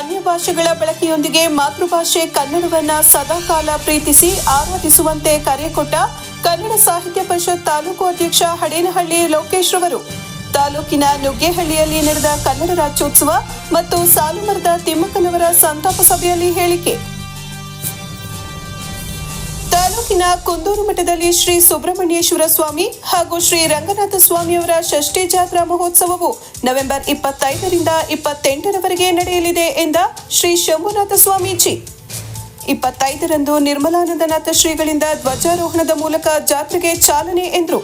ಅನ್ಯ ಭಾಷೆಗಳ ಬಳಕೆಯೊಂದಿಗೆ ಮಾತೃಭಾಷೆ ಕನ್ನಡವನ್ನ ಸದಾಕಾಲ ಪ್ರೀತಿಸಿ ಆರಾಧಿಸುವಂತೆ ಕರೆ ಕೊಟ್ಟ ಕನ್ನಡ ಸಾಹಿತ್ಯ ಪರಿಷತ್ ತಾಲೂಕು ಅಧ್ಯಕ್ಷ ಹಡೇನಹಳ್ಳಿ ಲೋಕೇಶ್ ರವರು. ತಾಲೂಕಿನ ನುಗ್ಗೇಹಳ್ಳಿಯಲ್ಲಿ ನಡೆದ ಕನ್ನಡ ರಾಜ್ಯೋತ್ಸವ ಮತ್ತು ಸಾಲುಮರದ ತಿಮ್ಮಕ್ಕನವರ ಸಂತಾಪ ಸಭೆಯಲ್ಲಿ ಹೇಳಿಕೆ. ತಾಲೂಕಿನ ಕುಂದೂರು ಮಠದಲ್ಲಿ ಶ್ರೀ ಸುಬ್ರಹ್ಮಣ್ಯೇಶ್ವರ ಸ್ವಾಮಿ ಹಾಗೂ ಶ್ರೀ ರಂಗನಾಥ ಸ್ವಾಮಿಯವರ ಷಷ್ಠಿ ಜಾತ್ರಾ ಮಹೋತ್ಸವವು ನವೆಂಬರ್ ಇಪ್ಪತ್ತೈದರಿಂದ ಇಪ್ಪತ್ತೆಂಟರವರೆಗೆ ನಡೆಯಲಿದೆ ಎಂದ ಶ್ರೀ ಶಂಭುನಾಥ ಸ್ವಾಮೀಜಿ. ಇಪ್ಪತ್ತೈದರಂದು ನಿರ್ಮಲಾನಂದನಾಥ ಶ್ರೀಗಳಿಂದ ಧ್ವಜಾರೋಹಣದ ಮೂಲಕ ಜಾತ್ರೆಗೆ ಚಾಲನೆ ಎಂದರು.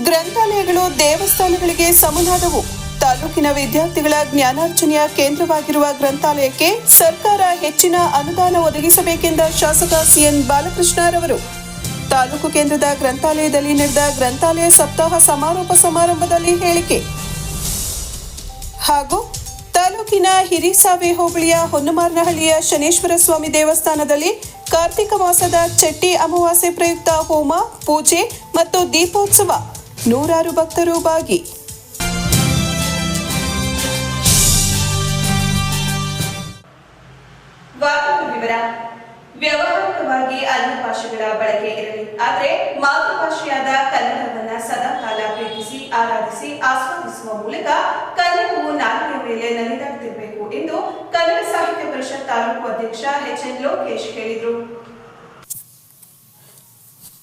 ಗ್ರಂಥಾಲಯಗಳು, ದೇವಸ್ಥಾನಗಳಿಗೆ ಸಮನಾದವು. ತಾಲೂಕಿನ ವಿದ್ಯಾರ್ಥಿಗಳ ಜ್ಞಾನಾರ್ಜನೆಯ ಕೇಂದ್ರವಾಗಿರುವ ಗ್ರಂಥಾಲಯಕ್ಕೆ ಸರ್ಕಾರ ಹೆಚ್ಚಿನ ಅನುದಾನ ಒದಗಿಸಬೇಕೆಂದ ಶಾಸಕ ಸಿಎನ್ ಬಾಲಕೃಷ್ಣರವರು ತಾಲೂಕು ಕೇಂದ್ರದ ಗ್ರಂಥಾಲಯದಲ್ಲಿ ನಡೆದ ಗ್ರಂಥಾಲಯ ಸಪ್ತಾಹ ಸಮಾರೋಪ ಸಮಾರಂಭದಲ್ಲಿ ಹೇಳಿಕೆ. ಹಾಗೂ ತಾಲೂಕಿನ ಹಿರಿಸಾವೆ ಹೋಬಳಿಯ ಹೊನ್ನಮಾರನಹಳ್ಳಿಯ ಶನೇಶ್ವರ ಸ್ವಾಮಿ ದೇವಸ್ಥಾನದಲ್ಲಿ ಕಾರ್ತಿಕ ಮಾಸದ ಚಟ್ಟಿ ಅಮಾವಾಸ್ಯೆ ಪ್ರಯುಕ್ತ ಹೋಮ, ಪೂಜೆ ಮತ್ತು ದೀಪೋತ್ಸವ ನೂರಾರು ಭಕ್ತರು ಭಾಗಿ. ವಿವರ ವ್ಯಾವಹಾರಿಕವಾಗಿ ಅನ್ಯ ಭಾಷೆಗಳ ಬಳಕೆ ಇರಲಿ. ಆದರೆ ಮಾತೃಭಾಷೆಯಾದ ಕನ್ನಡವನ್ನ ಸದಾಕಾಲ ಪ್ರೀತಿಸಿ, ಆರಾಧಿಸಿ, ಆಸ್ವಾದಿಸುವ ಮೂಲಕ ಕನ್ನಡವು ನಾಡಿನ ಮೇಲೆ ನಲಿದಾಗ್ತಿರಬೇಕು ಎಂದು ಕನ್ನಡ ಸಾಹಿತ್ಯ ಪರಿಷತ್ ತಾಲೂಕು ಅಧ್ಯಕ್ಷ ಎಚ್ ಎನ್ ಲೋಕೇಶ್ ಹೇಳಿದರು.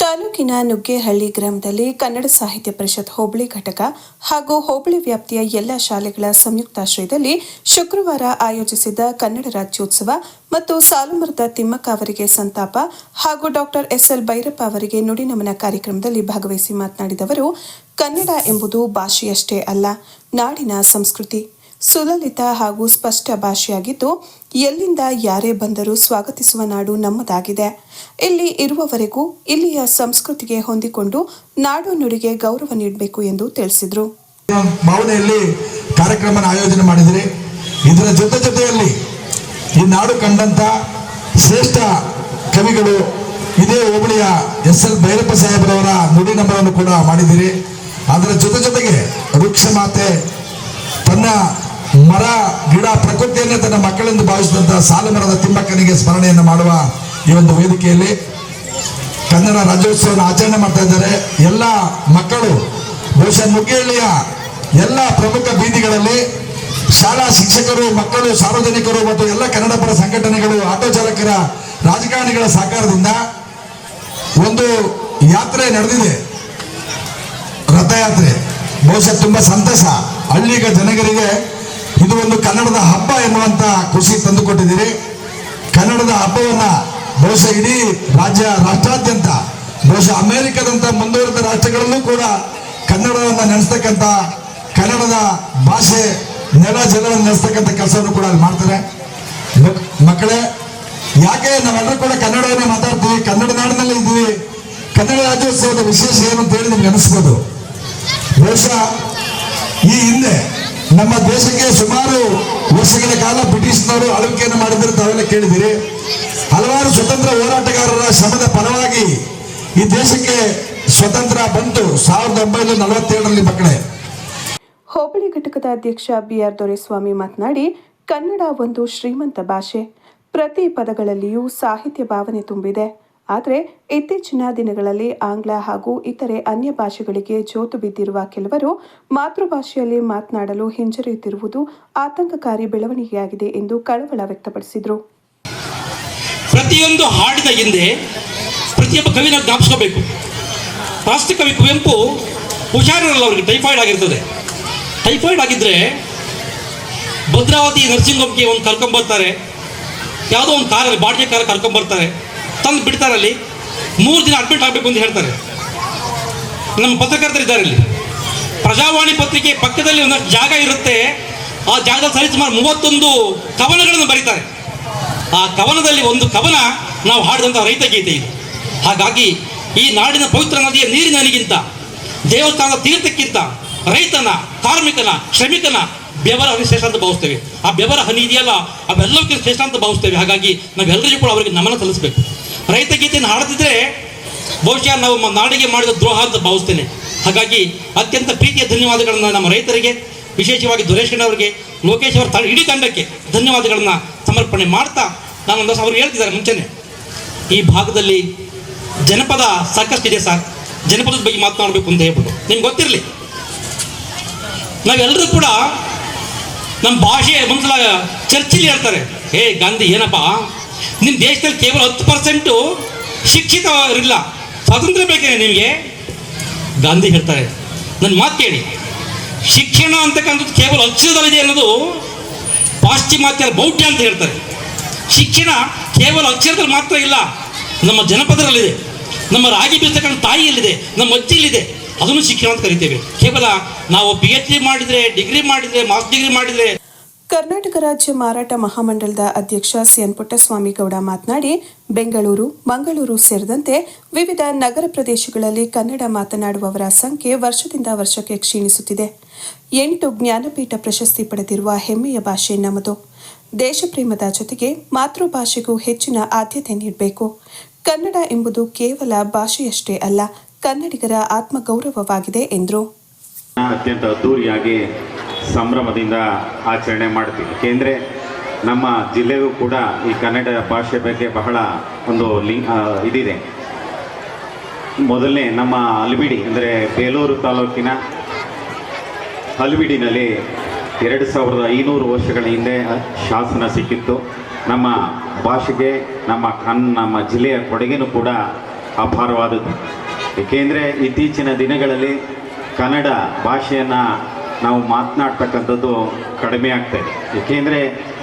ತಾಲೂಕಿನ ನುಗ್ಗೇಹಳ್ಳಿ ಗ್ರಾಮದಲ್ಲಿ ಕನ್ನಡ ಸಾಹಿತ್ಯ ಪರಿಷತ್ ಹೋಬಳಿ ಘಟಕ ಹಾಗೂ ಹೋಬಳಿ ವ್ಯಾಪ್ತಿಯ ಎಲ್ಲ ಶಾಲೆಗಳ ಸಂಯುಕ್ತಾಶ್ರಯದಲ್ಲಿ ಶುಕ್ರವಾರ ಆಯೋಜಿಸಿದ್ದ ಕನ್ನಡ ರಾಜ್ಯೋತ್ಸವ ಮತ್ತು ಸಾಲುಮರದ ತಿಮ್ಮಕ್ಕ ಅವರಿಗೆ ಸಂತಾಪ ಹಾಗೂ ಡಾಕ್ಟರ್ ಎಸ್ಎಲ್ ಭೈರಪ್ಪ ಅವರಿಗೆ ನುಡಿನಮನ ಕಾರ್ಯಕ್ರಮದಲ್ಲಿ ಭಾಗವಹಿಸಿ ಮಾತನಾಡಿದ ಅವರು, ಕನ್ನಡ ಎಂಬುದು ಭಾಷೆಯಷ್ಟೇ ಅಲ್ಲ, ನಾಡಿನ ಸಂಸ್ಕೃತಿ. ಸುಲಲಿತ ಹಾಗೂ ಸ್ಪಷ್ಟ ಭಾಷೆಯಾಗಿದ್ದು ಎಲ್ಲಿಂದ ಯಾರೇ ಬಂದರೂ ಸ್ವಾಗತಿಸುವ ನಾಡು ನಮ್ಮದಾಗಿದೆ. ಇಲ್ಲಿ ಇರುವವರೆಗೂ ಇಲ್ಲಿಯ ಸಂಸ್ಕೃತಿಗೆ ಹೊಂದಿಕೊಂಡು ನಾಡು ನುಡಿಗೆ ಗೌರವ ನೀಡಬೇಕು ಎಂದು ತಿಳಿಸಿದರು. ಭಾವನೆಯಲ್ಲಿ ಕಾರ್ಯಕ್ರಮ ಆಯೋಜನೆ ಮಾಡಿದರೆ ಇದರ ಜೊತೆ ಜೊತೆಯಲ್ಲಿ ಈ ನಾಡು ಕಂಡಂತ ಶ್ರೇಷ್ಠ ಕವಿಗಳು ಇದೇ ಹೋಬಳಿಯ ಎಸ್ ಎಲ್ ಭೈರಪ್ಪ ಸಾಹೇಬರವರ ನುಡಿ ನಮನವನ್ನು ಕೂಡ ಮಾಡಿದಿರಿ ಅದರ ಜೊತೆ ಜೊತೆಗೆ ವೃಕ್ಷ ಮಾತೆ ತನ್ನ ಮರ, ಗಿಡ, ಪ್ರಕೃತಿಯನ್ನೇ ತನ್ನ ಮಕ್ಕಳೆಂದು ಭಾವಿಸಿದಂತ ಸಾಲುಮರದ ತಿಮ್ಮಕ್ಕನಿಗೆ ಸ್ಮರಣೆಯನ್ನು ಮಾಡುವ ಈ ಒಂದು ವೇದಿಕೆಯಲ್ಲಿ ಕನ್ನಡ ರಾಜ್ಯೋತ್ಸವನ ಆಚರಣೆ ಮಾಡ್ತಾ ಇದ್ದಾರೆ. ಎಲ್ಲ ಮಕ್ಕಳು, ಬಹುಶಃ ನುಗ್ಗಿಹಳ್ಳಿಯ ಎಲ್ಲ ಪ್ರಮುಖ ಬೀದಿಗಳಲ್ಲಿ ಶಾಲಾ ಶಿಕ್ಷಕರು, ಮಕ್ಕಳು, ಸಾರ್ವಜನಿಕರು ಮತ್ತು ಎಲ್ಲ ಕನ್ನಡ ಪರ ಸಂಘಟನೆಗಳು, ಆಟೋ ಚಾಲಕರ ರಾಜಕಾರಣಿಗಳ ಸಹಕಾರದಿಂದ ಒಂದು ಯಾತ್ರೆ ನಡೆದಿದೆ. ರಥಯಾತ್ರೆ. ಬಹುಶಃ ತುಂಬಾ ಸಂತಸ. ಹಳ್ಳಿಗ ಜನಗರಿಗೆ ಇದು ಒಂದು ಕನ್ನಡದ ಹಬ್ಬ ಎನ್ನುವಂತ ಖುಷಿ ತಂದುಕೊಟ್ಟಿದ್ದೀರಿ. ಕನ್ನಡದ ಹಬ್ಬವನ್ನ ಬಹುಶಃ ಇಡೀ ರಾಜ್ಯ, ರಾಷ್ಟ್ರಾದ್ಯಂತ, ಬಹುಶಃ ಅಮೆರಿಕದಂತ ಮುಂದುವರೆದ ರಾಷ್ಟ್ರಗಳಲ್ಲೂ ಕೂಡ ಕನ್ನಡವನ್ನ ನೆನೆಸ್ತಕ್ಕಂಥ ಕನ್ನಡದ ಭಾಷೆ, ನೆಲ ಜಲವನ್ನು ನೆನೆಸ್ತಕ್ಕಂಥ ಕೆಲಸವನ್ನು ಕೂಡ ಅಲ್ಲಿ ಮಾಡ್ತಾರೆ. ಮಕ್- ಮಕ್ಕಳೇ, ಯಾಕೆ ನಾವೆಲ್ಲರೂ ಕೂಡ ಕನ್ನಡವನ್ನೇ ಮಾತಾಡ್ತೀವಿ? ಕನ್ನಡ ನಾಡಿನಲ್ಲಿ ಇದ್ದೀವಿ. ಕನ್ನಡ ರಾಜ್ಯೋತ್ಸವದ ವಿಶೇಷ ಏನು ಅಂತ ಹೇಳಿ ನಿಮ್ಗೆ ಅನಿಸ್ಬೋದು ಬಹುಶಃ ಈ ಹಿಂದೆ ನಮ್ಮ ದೇಶಕ್ಕೆ ಸುಮಾರು ವರ್ಷಗಳ ಕಾಲ ಬ್ರಿಟಿಷ್ನವರು ಆಳ್ವಿಕೆಯನ್ನು ಮಾಡಿದ್ರೆ ತಾವೆಲ್ಲ ಕೇಳಿದಿರಿ ಹಲವಾರು ಸ್ವತಂತ್ರ ಹೋರಾಟಗಾರರ ಶ್ರಮದ ಫಲವಾಗಿ ಈ ದೇಶಕ್ಕೆ ಸ್ವತಂತ್ರ ಬಂತು ಸಾವಿರದ ಒಂಬೈನೂರ ನಲವತ್ತೇಳರಲ್ಲಿ ಮಕ್ಕಳೇ. ಹೋಬಳಿ ಘಟಕದ ಅಧ್ಯಕ್ಷ ಬಿಆರ್ ದೊರೆಸ್ವಾಮಿ ಮಾತನಾಡಿ, ಕನ್ನಡ ಒಂದು ಶ್ರೀಮಂತ ಭಾಷೆ. ಪ್ರತಿ ಪದಗಳಲ್ಲಿಯೂ ಸಾಹಿತ್ಯ ಭಾವನೆ ತುಂಬಿದೆ. ಆದರೆ ಇತ್ತೀಚಿನ ದಿನಗಳಲ್ಲಿ ಆಂಗ್ಲ ಹಾಗೂ ಇತರೆ ಅನ್ಯ ಭಾಷೆಗಳಿಗೆ ಜೋತು ಬಿದ್ದಿರುವ ಕೆಲವರು ಮಾತೃಭಾಷೆಯಲ್ಲಿ ಮಾತನಾಡಲು ಹಿಂಜರಿಯುತ್ತಿರುವುದು ಆತಂಕಕಾರಿ ಬೆಳವಣಿಗೆಯಾಗಿದೆ ಎಂದು ಕಳವಳ ವ್ಯಕ್ತಪಡಿಸಿದರು. ಪ್ರತಿಯೊಂದು ಹಾಡಿದ ಹಿಂದೆ ಪ್ರತಿಯೊಬ್ಬ ಕವಿನ ಜ್ಞಾಪಿಸ್ಕೋಬೇಕು. ರಾಷ್ಟ್ರಕವಿ ಕುವೆಂಪು ಹುಷಾರಿರಲ್ಲ ಅವರಿಗೆ, ಟೈಫಾಯ್ಡ್ ಆಗಿರ್ತದೆ. ಟೈಫಾಯ್ಡ್ ಆಗಿದ್ದರೆ ಭದ್ರಾವತಿ ನರ್ಸಿಂಗ್ ಹೋಮ್ಗೆ ಒಂದು ಕರ್ಕೊಂಬರ್ತಾರೆ ಯಾವುದೋ ಒಂದು ಕಾರಲ್ಲಿ ಬಾಡಿಗೆ ಕಾರ ಕರ್ಕೊಂಬರ್ತಾರೆ ತಂದು ಬಿಡ್ತಾರಲ್ಲಿ, ಮೂರು ದಿನ ಅಡ್ಮಿಟ್ ಆಗಬೇಕು ಅಂತ ಹೇಳ್ತಾರೆ. ನಮ್ಮ ಪತ್ರಕರ್ತರಿದ್ದಾರೆ ಇಲ್ಲಿ. ಪ್ರಜಾವಾಣಿ ಪತ್ರಿಕೆ ಪಕ್ಕದಲ್ಲಿ ಒಂದಷ್ಟು ಜಾಗ ಇರುತ್ತೆ. ಆ ಜಾಗದಲ್ಲಿ ಸರಿಸುಮಾರು ಮೂವತ್ತೊಂದು ಕವನಗಳನ್ನು ಬರೀತಾರೆ. ಆ ಕವನದಲ್ಲಿ ಒಂದು ಕವನ ನಾವು ಹಾಡಿದಂಥ ರೈತ ಗೀತೆ ಇದು. ಹಾಗಾಗಿ ಈ ನಾಡಿನ ಪವಿತ್ರ ನದಿಯ ನೀರಿನಿಗಿಂತ ದೇವಸ್ಥಾನದ ತೀರ್ಥಕ್ಕಿಂತ ರೈತನ, ಕಾರ್ಮಿಕನ, ಶ್ರಮಿಕನ ಬೆವರ ಹನಿ ಶ್ರೇಷ್ಠ ಅಂತ ಭಾವಿಸ್ತೇವೆ. ಆ ಬೆವರ ಹನಿ ಇದೆಯಲ್ಲ ಅವೆಲ್ಲವಕ್ಕಿಂತ ಶ್ರೇಷ್ಠ ಅಂತ ಭಾವಿಸ್ತೇವೆ. ಹಾಗಾಗಿ ನಾವೆಲ್ಲರಿಗೂ ಕೂಡ ಅವರಿಗೆ ನಮನ ಸಲ್ಲಿಸಬೇಕು. ರೈತ ಗೀತೆಯನ್ನು ಹಾಡದಿದ್ರೆ ಬಹುಶಃ ನಾವು ನಾಡಿಗೆ ಮಾಡಿದ ದ್ರೋಹ ಅಂತ ಭಾವಿಸ್ತೇನೆ. ಹಾಗಾಗಿ ಅತ್ಯಂತ ಪ್ರೀತಿಯ ಧನ್ಯವಾದಗಳನ್ನು ನಮ್ಮ ರೈತರಿಗೆ, ವಿಶೇಷವಾಗಿ ಅವರಿಗೆ, ಲೋಕೇಶ್ ಅವರ ಇಡೀ ತಂಡಕ್ಕೆ ಧನ್ಯವಾದಗಳನ್ನು ಸಮರ್ಪಣೆ ಮಾಡ್ತಾ ನಾನು ಒಂದು ಅವರು ಹೇಳ್ತಿದ್ದಾರೆ ಮುಂಚೆನೆ. ಈ ಭಾಗದಲ್ಲಿ ಜನಪದ ಸಾಕಷ್ಟಿದೆ ಸರ್. ಜನಪದದ ಬಗ್ಗೆ ಮಾತನಾಡಬೇಕು ಅಂತ ಹೇಳ್ಬಿಟ್ಟು. ನಿಮ್ಗೆ ಗೊತ್ತಿರಲಿ. ನಾವೆಲ್ಲರೂ ಕೂಡ ನಮ್ಮ ಭಾಷೆ ಒಂದ್ಸಲ ಚರ್ಚಿಲಿ ಹೇಳ್ತಾರೆ, ಹೇ ಗಾಂಧಿ, ಏನಪ್ಪ? ನಿಮ್ಮ ದೇಶದಲ್ಲಿ ಕೇವಲ ಹತ್ತು ಪರ್ಸೆಂಟು ಶಿಕ್ಷಿತವಾಗಿರಲಿಲ್ಲ. ಸ್ವಾತಂತ್ರ್ಯ ಬೇಕೇನೆ ನಿಮಗೆ? ಗಾಂಧಿ ಹೇಳ್ತಾರೆ, ನನ್ನ ಮಾತು ಕೇಳಿ. ಶಿಕ್ಷಣ ಅಂತಕ್ಕಂಥದ್ದು ಕೇವಲ ಅಕ್ಷರದಲ್ಲಿದೆ ಅನ್ನೋದು ಪಾಶ್ಚಿಮಾತ್ಯರ ಬೌಢ್ಯ ಅಂತ ಹೇಳ್ತಾರೆ. ಶಿಕ್ಷಣ ಕೇವಲ ಅಕ್ಷರದಲ್ಲಿ ಮಾತ್ರ ಇಲ್ಲ, ನಮ್ಮ ಜನಪದರಲ್ಲಿದೆ, ನಮ್ಮ ರಾಗಿ ಬೀಳ್ತಕ್ಕಂಥ ತಾಯಿಯಲ್ಲಿದೆ, ನಮ್ಮ ಅಜ್ಜಿಯಲ್ಲಿದೆ, ಅದನ್ನು ಶಿಕ್ಷಣ ಅಂತ ಕರಿತೇವೆ. ಕೇವಲ ನಾವು ಪಿ ಎಚ್ ಡಿ ಮಾಡಿದರೆ ಡಿಗ್ರಿ ಮಾಡಿದರೆ ಮಾಸ್ಟರ್ ಡಿಗ್ರಿ ಮಾಡಿದರೆ ಕರ್ನಾಟಕ ರಾಜ್ಯ ಮಾರಾಟ ಮಹಾಮಂಡಲದ ಅಧ್ಯಕ್ಷ ಸಿಎನ್ ಪುಟ್ಟಸ್ವಾಮಿ ಗೌಡ ಮಾತನಾಡಿ, ಬೆಂಗಳೂರು, ಮಂಗಳೂರು ಸೇರಿದಂತೆ ವಿವಿಧ ನಗರ ಪ್ರದೇಶಗಳಲ್ಲಿ ಕನ್ನಡ ಮಾತನಾಡುವವರ ಸಂಖ್ಯೆ ವರ್ಷದಿಂದ ವರ್ಷಕ್ಕೆ ಕ್ಷೀಣಿಸುತ್ತಿದೆ. ಎಂಟು ಜ್ಞಾನಪೀಠ ಪ್ರಶಸ್ತಿ ಪಡೆದಿರುವ ಹೆಮ್ಮೆಯ ಭಾಷೆ ನಮ್ಮದು. ದೇಶಪ್ರೇಮದ ಜೊತೆಗೆ ಮಾತೃಭಾಷೆಗೂ ಹೆಚ್ಚಿನ ಆದ್ಯತೆ ನೀಡಬೇಕು. ಕನ್ನಡ ಎಂಬುದು ಕೇವಲ ಭಾಷೆಯಷ್ಟೇ ಅಲ್ಲ, ಕನ್ನಡಿಗರ ಆತ್ಮಗೌರವವಾಗಿದೆ ಎಂದರು. ಅತ್ಯಂತ ಅದ್ಧೂರಿಯಾಗಿ ಸಂಭ್ರಮದಿಂದ ಆಚರಣೆ ಮಾಡ್ತೀವಿ ಏಕೆಂದರೆ ನಮ್ಮ ಜಿಲ್ಲೆಗೂ ಕೂಡ ಈ ಕನ್ನಡ ಭಾಷೆ ಬಗ್ಗೆ ಬಹಳ ಒಂದು ಲಿಂಗ್ ಇದಿದೆ. ಮೊದಲನೇ ನಮ್ಮ ಅಲ್ಬಿಡಿ ಅಂದರೆ ಬೇಲೂರು ತಾಲೂಕಿನ ಹಲ್ಬಿಡಿನಲ್ಲಿ ಎರಡು ಸಾವಿರದ ಐನೂರು ವರ್ಷಗಳ ಹಿಂದೆ ಶಾಸನ ಸಿಕ್ಕಿತ್ತು. ನಮ್ಮ ಭಾಷೆಗೆ, ನಮ್ಮ ಕನ್ ನಮ್ಮ ಜಿಲ್ಲೆಯ ಕೊಡುಗೆನೂ ಕೂಡ ಅಪಾರವಾದದ್ದು. ಏಕೆಂದರೆ ಇತ್ತೀಚಿನ ದಿನಗಳಲ್ಲಿ ಕನ್ನಡ ಭಾಷೆಯನ್ನು ನಾವು ಮಾತನಾಡ್ತಕ್ಕಂಥದ್ದು ಕಡಿಮೆ ಆಗ್ತಾ ಇದೆ. ಏಕೆಂದರೆ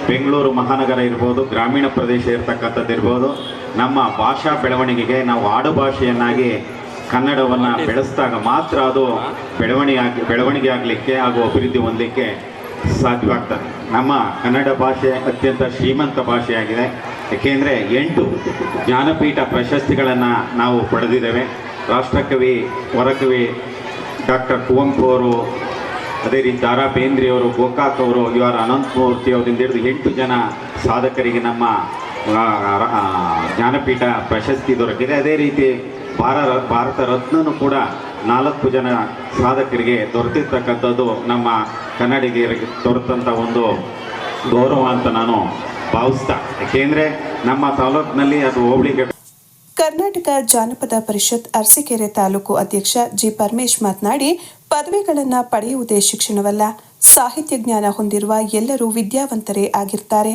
ಬೆಂಗಳೂರು ಮಹಾನಗರ ಇರ್ಬೋದು ಗ್ರಾಮೀಣ ಪ್ರದೇಶ ಇರ್ತಕ್ಕಂಥದ್ದು ಇರ್ಬೋದು ನಮ್ಮ ಭಾಷಾ ಬೆಳವಣಿಗೆಗೆ ನಾವು ಆಡು ಭಾಷೆಯನ್ನಾಗಿ ಕನ್ನಡವನ್ನು ಬೆಳೆಸಿದಾಗ ಮಾತ್ರ ಅದು ಬೆಳವಣಿಗೆ ಆಗಿ ಬೆಳವಣಿಗೆ ಆಗಲಿಕ್ಕೆ ಹಾಗೂ ಅಭಿವೃದ್ಧಿ ಹೊಂದಲಿಕ್ಕೆ ಸಾಧ್ಯವಾಗ್ತದೆ ನಮ್ಮ ಕನ್ನಡ ಭಾಷೆ ಅತ್ಯಂತ ಶ್ರೀಮಂತ ಭಾಷೆಯಾಗಿದೆ. ಏಕೆಂದರೆ ಎಂಟು ಜ್ಞಾನಪೀಠ ಪ್ರಶಸ್ತಿಗಳನ್ನು ನಾವು ಪಡೆದಿದ್ದೇವೆ. ರಾಷ್ಟ್ರಕವಿ ವರಕವಿ ಡಾಕ್ಟರ್ ಕುವೆಂಪು ಅವರು, ಅದೇ ರೀತಿ ದಾರಾ ಬೇಂದ್ರಿ ಅವರು, ಗೋಕಾಕ್ ಅವರು ಆರ್ ಅನಂತಮೂರ್ತಿ ಅವರಿಂದ ಹಿಡಿದು ಎಂಟು ಜನ ಸಾಧಕರಿಗೆ ನಮ್ಮ ಜ್ಞಾನಪೀಠ ಪ್ರಶಸ್ತಿ ದೊರಕಿದೆ. ಅದೇ ರೀತಿ ಭಾರ, ಭಾರತ ರತ್ನನೂ ಕೂಡ ನಾಲ್ಕು ಜನ ಸಾಧಕರಿಗೆ ದೊರೆತಿರ್ತಕ್ಕಂಥದ್ದು ನಮ್ಮ ಕನ್ನಡಿಗರಿಗೆ ದೊರೆತಂಥ ಒಂದು ಗೌರವ ಅಂತ ನಾನು ಭಾವಿಸ್ತಾ. ಏಕೆಂದರೆ ನಮ್ಮ ತಾಲೂಕಿನಲ್ಲಿ ಅದು ಹೋಬಳಿಗೆ ಕರ್ನಾಟಕ ಜಾನಪದ ಪರಿಷತ್ ಅರಸೀಕೆರೆ ತಾಲೂಕು ಅಧ್ಯಕ್ಷ ಜಿ ಪರಮೇಶ್ ಮಾತನಾಡಿ, ಪದವಿಗಳನ್ನು ಪಡೆಯುವುದೇ ಶಿಕ್ಷಣವಲ್ಲ. ಸಾಹಿತ್ಯ ಜ್ಞಾನ ಹೊಂದಿರುವ ಎಲ್ಲರೂ ವಿದ್ಯಾವಂತರೇ ಆಗಿರ್ತಾರೆ.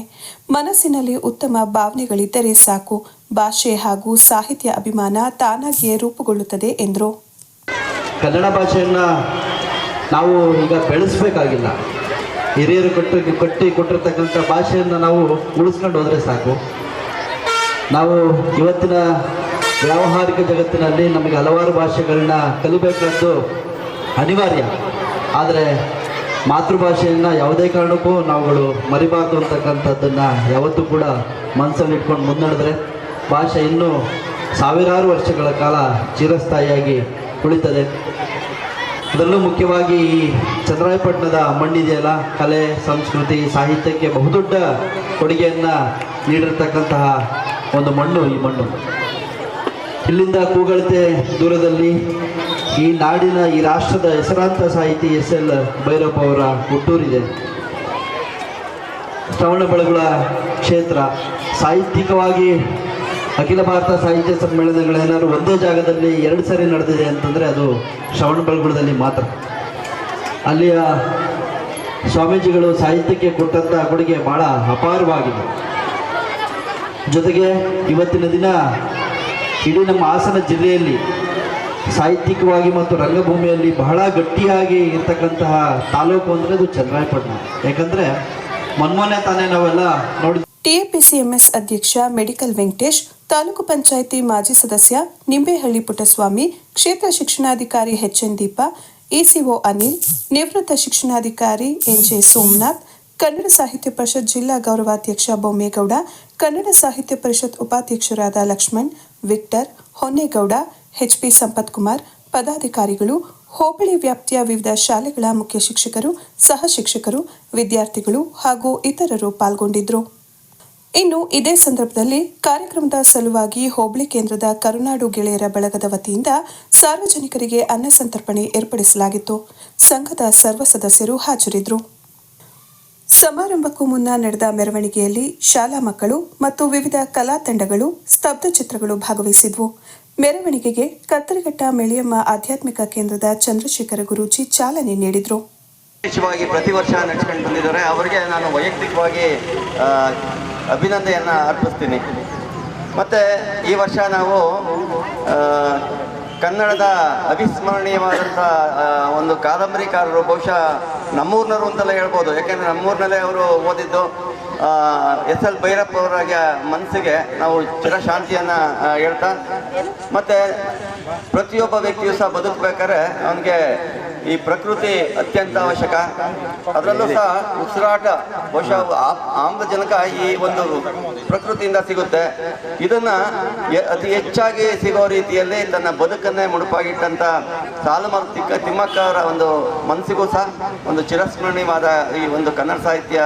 ಮನಸ್ಸಿನಲ್ಲಿ ಉತ್ತಮ ಭಾವನೆಗಳಿದ್ದರೆ ಸಾಕು. ಭಾಷೆ ಹಾಗೂ ಸಾಹಿತ್ಯ ಅಭಿಮಾನ ತಾನಾಗಿಯೇ ರೂಪುಗೊಳ್ಳುತ್ತದೆ, ಎಂದರು. ಕನ್ನಡ ಭಾಷೆಯನ್ನು ನಾವು ಈಗ ಬೆಳೆಸಬೇಕಾಗಿಲ್ಲ. ಹಿರಿಯರು ಕೊಟ್ಟು, ಕಟ್ಟಿ ಕೊಟ್ಟಿರ್ತಕ್ಕಂಥ ಭಾಷೆಯನ್ನು ನಾವು ಉಳಿಸ್ಕೊಂಡು ಹೋದರೆ ಸಾಕು. ನಾವು ಇವತ್ತಿನ ವ್ಯಾವಹಾರಿಕ ಜಗತ್ತಿನಲ್ಲಿ ನಮಗೆ ಹಲವಾರು ಭಾಷೆಗಳನ್ನ ಕಲಿಬೇಕಂದು ಅನಿವಾರ್ಯ. ಆದರೆ ಮಾತೃಭಾಷೆಯನ್ನು ಯಾವುದೇ ಕಾರಣಕ್ಕೂ ನಾವುಗಳು ಮರಿಬಾರ್ದು ಅಂತಕ್ಕಂಥದ್ದನ್ನು ಯಾವತ್ತೂ ಕೂಡ ಮನಸ್ಸಲ್ಲಿ ಇಟ್ಕೊಂಡು ಮುನ್ನಡೆದ್ರೆ ಭಾಷೆ ಇನ್ನೂ ಸಾವಿರಾರು ವರ್ಷಗಳ ಕಾಲ ಚಿರಸ್ಥಾಯಿಯಾಗಿ ಉಳಿತದೆ. ಅದರಲ್ಲೂ ಮುಖ್ಯವಾಗಿ ಈ ಚಂದ್ರಾಯಪಟ್ಟಣದ ಮಣ್ಣಿದೆಯಲ್ಲ, ಕಲೆ, ಸಂಸ್ಕೃತಿ, ಸಾಹಿತ್ಯಕ್ಕೆ ಬಹುದೊಡ್ಡ ಕೊಡುಗೆಯನ್ನು ನೀಡಿರ್ತಕ್ಕಂತಹ ಒಂದು ಮಣ್ಣು, ಈ ಮಣ್ಣು. ಇಲ್ಲಿಂದ ಕೂಗಳತೆ ದೂರದಲ್ಲಿ ಈ ನಾಡಿನ ಈ ರಾಷ್ಟ್ರದ ಹೆಸರಾಂತ ಸಾಹಿತಿ ಎಸ್ ಎಲ್ ಭೈರಪ್ಪ ಅವರ ಹುಟ್ಟೂರಿದೆ. ಶ್ರವಣಬೆಳಗೊಳ ಕ್ಷೇತ್ರ. ಸಾಹಿತ್ಯಿಕವಾಗಿ ಅಖಿಲ ಭಾರತ ಸಾಹಿತ್ಯ ಸಮ್ಮೇಳನಗಳೇನಾದ್ರು ಒಂದೇ ಜಾಗದಲ್ಲಿ ಎರಡು ಸರಿ ನಡೆದಿದೆ ಅಂತಂದರೆ ಅದು ಶ್ರವಣಬೆಳಗೊಳದಲ್ಲಿ ಮಾತ್ರ. ಅಲ್ಲಿಯ ಸ್ವಾಮೀಜಿಗಳು ಸಾಹಿತ್ಯಕ್ಕೆ ಕೊಟ್ಟಂಥ ಕೊಡುಗೆ ಭಾಳ ಅಪಾರವಾಗಿದೆ. ಜೊತೆಗೆ ಇವತ್ತಿನ ದಿನ ಇಡೀ ನಮ್ಮ ಹಾಸನ ಜಿಲ್ಲೆಯಲ್ಲಿ ಸಾಹಿತ್ಯಿಕವಾಗಿ ಮತ್ತು ರಂಗಭೂಮಿಯಲ್ಲಿ ಬಹಳ ಗಟ್ಟಿಯಾಗಿ ಇರ್ತಕ್ಕಂತಹ ತಾಲೂಕು ಅಂದರೆ ಅದು ಚನ್ನರಾಯಪಟ್ಟಣ. ಯಾಕಂದರೆ ಮೊನ್ಮೊನ್ನೆ ತಾನೇ ನಾವೆಲ್ಲ ನೋಡಿ ಟಿಎಪಿಸಿಎಂಎಸ್ ಅಧ್ಯಕ್ಷ ಮೆಡಿಕಲ್ ವೆಂಕಟೇಶ್, ತಾಲೂಕು ಪಂಚಾಯಿತಿ ಮಾಜಿ ಸದಸ್ಯ ನಿಂಬೆಹಳ್ಳಿ ಪುಟ್ಟಸ್ವಾಮಿ, ಕ್ಷೇತ್ರ ಶಿಕ್ಷಣಾಧಿಕಾರಿ ಎಚ್ಎನ್ ದೀಪ ಇಸಿಒ ಅನಿಲ್, ನಿವೃತ್ತ ಶಿಕ್ಷಣಾಧಿಕಾರಿ ಎನ್ಜೆ ಸೋಮನಾಥ್, ಕನ್ನಡ ಸಾಹಿತ್ಯ ಪರಿಷತ್ ಜಿಲ್ಲಾ ಗೌರವಾಧ್ಯಕ್ಷ ಬೊಮ್ಮೇಗೌಡ ಕನ್ನಡ ಸಾಹಿತ್ಯ ಪರಿಷತ್ ಉಪಾಧ್ಯಕ್ಷರಾದ ಲಕ್ಷ್ಮಣ್, ವಿಕ್ಟರ್ ಹೊನ್ನೇಗೌಡ ಎಚ್ಪಿ ಸಂಪತ್ ಕುಮಾರ್ ಪದಾಧಿಕಾರಿಗಳು, ಹೋಬಳಿ ವ್ಯಾಪ್ತಿಯ ವಿವಿಧ ಶಾಲೆಗಳ ಮುಖ್ಯ ಶಿಕ್ಷಕರು, ಸಹ ಶಿಕ್ಷಕರು, ವಿದ್ಯಾರ್ಥಿಗಳು ಹಾಗೂ ಇತರರು ಪಾಲ್ಗೊಂಡಿದ್ದರು ಇನ್ನು ಇದೇ ಸಂದರ್ಭದಲ್ಲಿ ಕಾರ್ಯಕ್ರಮದ ಸಲುವಾಗಿ ಹೋಬಳಿ ಕೇಂದ್ರದ ಕರುನಾಡು ಗೆಳೆಯರ ಬಳಗದ ವತಿಯಿಂದ ಸಾರ್ವಜನಿಕರಿಗೆ ಅನ್ನ ಸಂತರ್ಪಣೆ ಏರ್ಪಡಿಸಲಾಗಿತ್ತು. ಸಂಘದ ಸರ್ವ ಸದಸ್ಯರು ಹಾಜರಿದ್ದರು ಸಮಾರಂಭಕ್ಕೂ ಮುನ್ನ ನಡೆದ ಮೆರವಣಿಗೆಯಲ್ಲಿ ಶಾಲಾ ಮಕ್ಕಳು ಮತ್ತು ವಿವಿಧ ಕಲಾ ತಂಡಗಳು ಸ್ತಬ್ಧ ಚಿತ್ರಗಳು ಭಾಗವಹಿಸಿದ್ವು. ಮೆರವಣಿಗೆಗೆ ಕತ್ತರಿಘಟ್ಟ ಮೆಳಿಯಮ್ಮ ಆಧ್ಯಾತ್ಮಿಕ ಕೇಂದ್ರದ ಚಂದ್ರಶೇಖರ ಗುರೂಜಿ ಚಾಲನೆ ನೀಡಿದರು. ವಿಶೇಷವಾಗಿ ಪ್ರತಿ ವರ್ಷ ನಡೆಸ್ಕೊಂಡು ಬಂದಿದ್ದಾರೆ. ಅವರಿಗೆ ನಾನು ವೈಯಕ್ತಿಕವಾಗಿ ಅಭಿನಂದನೆಯನ್ನು ಅರ್ಪಿಸ್ತೀನಿ. ಮತ್ತು ಈ ವರ್ಷ ನಾವು ಕನ್ನಡದ ಅವಿಸ್ಮರಣೀಯವಾದಂಥ ಒಂದು ಕಾದಂಬರಿಕಾರರು ಬಹುಶಃ ನಮ್ಮೂರಿನವರು ಅಂತಲೇ ಹೇಳ್ಬೋದು. ಯಾಕೆಂದರೆ ನಮ್ಮೂರಿನಲ್ಲೇ ಅವರು ಓದಿದ್ದು ಎಸ್ ಎಲ್ ಭೈರಪ್ಪ ಅವರಾಗ ಮನಸ್ಸಿಗೆ ನಾವು ಚಿರಶಾಂತಿಯನ್ನು ಹೇಳ್ತಾ, ಮತ್ತು ಪ್ರತಿಯೊಬ್ಬ ವ್ಯಕ್ತಿಯು ಸಹ ಬದುಕಬೇಕಾದ್ರೆ ಅವನಿಗೆ ಈ ಪ್ರಕೃತಿ ಅತ್ಯಂತ ಅವಶ್ಯಕ. ಅದರಲ್ಲೂ ಸಹ ಉಸಿರಾಟ ಬಹುಶಃ ಆಮ್ಲಜನಕ ಈ ಒಂದು ಪ್ರಕೃತಿಯಿಂದ ಸಿಗುತ್ತೆ. ಇದನ್ನ ಅತಿ ಹೆಚ್ಚಾಗಿ ಸಿಗೋ ರೀತಿಯಲ್ಲಿ ತನ್ನ ಬದುಕನ್ನೇ ಮುಡುಪಾಗಿಟ್ಟಂಥ ಸಾಲುಮರ ತಿಕ್ಕ ತಿಮ್ಮಕ್ಕ ಅವರ ಒಂದು ಮನಸ್ಸಿಗೂ ಸಹ ಒಂದು ಚಿರಸ್ಮರಣೀಯವಾದ ಈ ಒಂದು ಕನ್ನಡ ಸಾಹಿತ್ಯ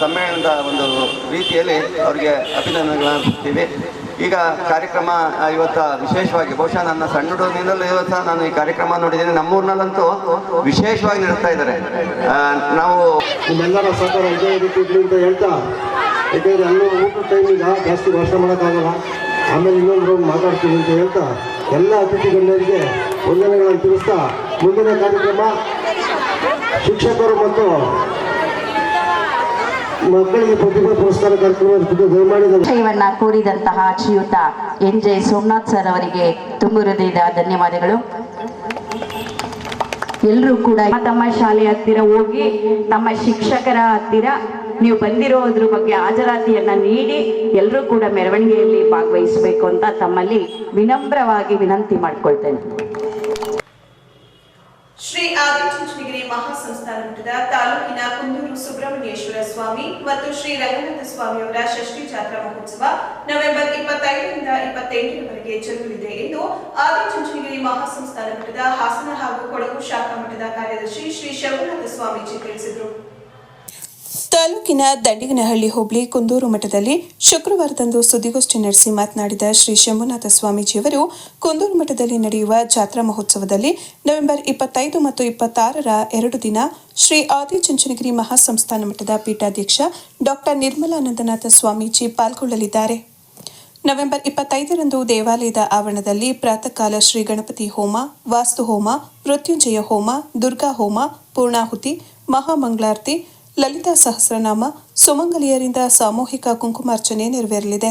ಸಮ್ಮೇಳನದ ಒಂದು ರೀತಿಯಲ್ಲಿ ಅವರಿಗೆ ಅಭಿನಂದನೆಗಳು ಅರ್ಪಿಸ್ತೀವಿ ಈಗ ಕಾರ್ಯಕ್ರಮ ಇವತ್ತ ವಿಶೇಷವಾಗಿ, ಬಹುಶಃ ನನ್ನ ಸಣ್ಣ ಹುಡುಗನಿಂದಲೂ ಇವತ್ತು ನಾನು ಈ ಕಾರ್ಯಕ್ರಮ ನೋಡಿದ್ದೀನಿ. ನಮ್ಮೂರಿನಲ್ಲಂತೂ ವಿಶೇಷವಾಗಿ ನಡೆಸ್ತಾ ಇದ್ದಾರೆ. ನಾವು ನಿಮ್ಮೆಲ್ಲರ ಸಹಕಾರ ಇದೇ ರೀತಿ ಅಂತ ಹೇಳ್ತಾ, ಯಾಕೆಂದರೆ ಅಲ್ಲೂ ಊಟದ ಟೈಮಿಂದ ಜಾಸ್ತಿ ಭಾಷಣ ಮಾಡೋಕ್ಕಾಗಲ್ಲ. ಆಮೇಲೆ ಇನ್ನೊಂದು ಮಾತಾಡ್ತೀವಿ ಅಂತ ಹೇಳ್ತಾ, ಎಲ್ಲ ಅತಿಥಿ ಗಣ್ಯರಿಗೆ ವಂದನೆಗಳನ್ನು ತಿಳಿಸ್ತಾ, ಮುಂದಿನ ಕಾರ್ಯಕ್ರಮ ಶಿಕ್ಷಕರು ಮತ್ತು ಮಕ್ಕಳಿಗೆ ಪ್ರತಿಭಾ ಪುರಸ್ಕಾರ ಕಾರ್ಯಕ್ರಮ ಕೋರಿದಂತಹ ಶ್ರೀಯುತ ಎನ್ ಜೆ ಸೋಮನಾಥ್ ಸರ್ ಅವರಿಗೆ ತುಂಬು ಹೃದಯದ ಧನ್ಯವಾದಗಳು. ಎಲ್ಲರೂ ಕೂಡ ತಮ್ಮ ಶಾಲೆ ಹತ್ತಿರ ಹೋಗಿ ತಮ್ಮ ಶಿಕ್ಷಕರ ಹತ್ತಿರ ನೀವು ಬಂದಿರೋದ್ರ ಬಗ್ಗೆ ಹಾಜರಾತಿಯನ್ನ ನೀಡಿ ಎಲ್ಲರೂ ಕೂಡ ಮೆರವಣಿಗೆಯಲ್ಲಿ ಭಾಗವಹಿಸಬೇಕು ಅಂತ ತಮ್ಮಲ್ಲಿ ವಿನಮ್ರವಾಗಿ ವಿನಂತಿ ಮಾಡ್ಕೊಳ್ತೇನೆ. ಶ್ರೀ ಆದಿಚುಂಚನಗಿರಿ ಮಹಾಸಂಸ್ಥಾನ ಮಠದ ತಾಲೂಕಿನ ಕುಂದೂರು ಸುಬ್ರಹ್ಮಣ್ಯೇಶ್ವರ ಸ್ವಾಮಿ ಮತ್ತು ಶ್ರೀ ರಂಗನಾಥ ಸ್ವಾಮಿಯವರ ಷಷ್ಠಿ ಜಾತ್ರಾ ಮಹೋತ್ಸವ ನವೆಂಬರ್ ಇಪ್ಪತ್ತೈದರಿಂದ ಇಪ್ಪತ್ತೆಂಟರವರೆಗೆ ಜರುಗಲಿದೆ ಎಂದು ಆದಿಚುಂಚನಗಿರಿ ಮಹಾಸಂಸ್ಥಾನ ಮಠದ ಹಾಸನ ಹಾಗೂ ಕೊಡಗು ಶಾಖಾ ಮಠದ ಕಾರ್ಯದರ್ಶಿ ಶ್ರೀ ಶಂಭುನಾಥ ಸ್ವಾಮೀಜಿ ತಿಳಿಸಿದರು. ತಾಲೂಕಿನ ದಂಡಿಗನಹಳ್ಳಿ ಹೋಬಳಿ ಕುಂದೂರು ಮಠದಲ್ಲಿ ಶುಕ್ರವಾರದಂದು ಸುದ್ದಿಗೋಷ್ಠಿ ನಡೆಸಿ ಮಾತನಾಡಿದ ಶ್ರೀ ಶಂಭುನಾಥ ಸ್ವಾಮೀಜಿಯವರು, ಕುಂದೂರು ಮಠದಲ್ಲಿ ನಡೆಯುವ ಜಾತ್ರಾ ಮಹೋತ್ಸವದಲ್ಲಿ ನವೆಂಬರ್ ಇಪ್ಪತ್ತೈದು ಮತ್ತು ಇಪ್ಪತ್ತಾರರ ಎರಡು ದಿನ ಶ್ರೀ ಆದಿಚುಂಚನಗಿರಿ ಮಹಾಸಂಸ್ಥಾನ ಮಠದ ಪೀಠಾಧ್ಯಕ್ಷ ಡಾಕ್ಟರ್ ನಿರ್ಮಲಾನಂದನಾಥ ಸ್ವಾಮೀಜಿ ಪಾಲ್ಗೊಳ್ಳಲಿದ್ದಾರೆ. ನವೆಂಬರ್ ಇಪ್ಪತ್ತೈದರಂದು ದೇವಾಲಯದ ಆವರಣದಲ್ಲಿ ಪ್ರಾತಃಕಾಲ ಶ್ರೀ ಗಣಪತಿ ಹೋಮ, ವಾಸ್ತು ಹೋಮ, ಮೃತ್ಯುಂಜಯ ಹೋಮ, ದುರ್ಗಾ ಹೋಮ, ಪೂರ್ಣಾಹುತಿ, ಮಹಾಮಂಗಳಾರತಿ ಲಲಿತಾ ಸಹಸ್ರನಾಮ ಸುಮಂಗಲಿಯರಿಂದ ಸಾಮೂಹಿಕ ಕುಂಕುಮಾರ್ಚನೆ ನೆರವೇರಲಿದೆ.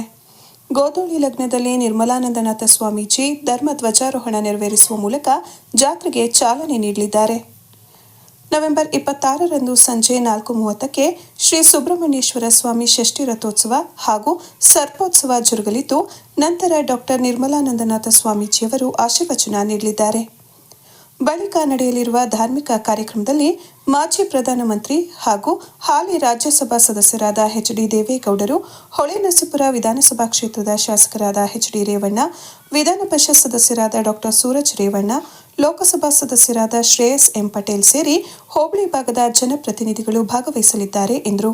ಗೋದೋಳಿ ಲಗ್ನದಲ್ಲಿ ನಿರ್ಮಲಾನಂದನಾಥ ಸ್ವಾಮೀಜಿ ಧರ್ಮ ಧ್ವಜಾರೋಹಣ ನೆರವೇರಿಸುವ ಮೂಲಕ ಜಾತ್ರೆಗೆ ಚಾಲನೆ ನೀಡಲಿದ್ದಾರೆ. ನವೆಂಬರ್ ಇಪ್ಪತ್ತಾರರಂದು ಸಂಜೆ ನಾಲ್ಕು ಮೂವತ್ತಕ್ಕೆ ಶ್ರೀ ಸುಬ್ರಹ್ಮಣ್ಯೇಶ್ವರ ಸ್ವಾಮಿ ಷಷ್ಠಿ ರಥೋತ್ಸವ ಹಾಗೂ ಸರ್ಪೋತ್ಸವ ಜರುಗಲಿದ್ದು, ನಂತರ ಡಾಕ್ಟರ್ ನಿರ್ಮಲಾನಂದನಾಥ ಸ್ವಾಮೀಜಿಯವರು ಆಶೀರ್ವಚನ ನೀಡಲಿದ್ದಾರೆ. ಬಳಿಕ ನಡೆಯಲಿರುವ ಧಾರ್ಮಿಕ ಕಾರ್ಯಕ್ರಮದಲ್ಲಿ ಮಾಜಿ ಪ್ರಧಾನಮಂತ್ರಿ ಹಾಗೂ ಹಾಲಿ ರಾಜ್ಯಸಭಾ ಸದಸ್ಯರಾದ ಎಚ್ ಡಿ ದೇವೇಗೌಡರು ಹೊಳೆನರಸೀಪುರ ವಿಧಾನಸಭಾ ಕ್ಷೇತ್ರದ ಶಾಸಕರಾದ ಎಚ್ ಡಿ ರೇವಣ್ಣ, ವಿಧಾನ ಪರಿಷತ್ ಸದಸ್ಯರಾದ ಡಾಕ್ಟರ್ ಸೂರಜ್ ರೇವಣ್ಣ, ಲೋಕಸಭಾ ಸದಸ್ಯರಾದ ಶ್ರೇಯಸ್ ಎಂ ಪಟೇಲ್ ಸೇರಿ ಹೋಬಳಿ ಭಾಗದ ಜನಪ್ರತಿನಿಧಿಗಳು ಭಾಗವಹಿಸಲಿದ್ದಾರೆ ಎಂದರು.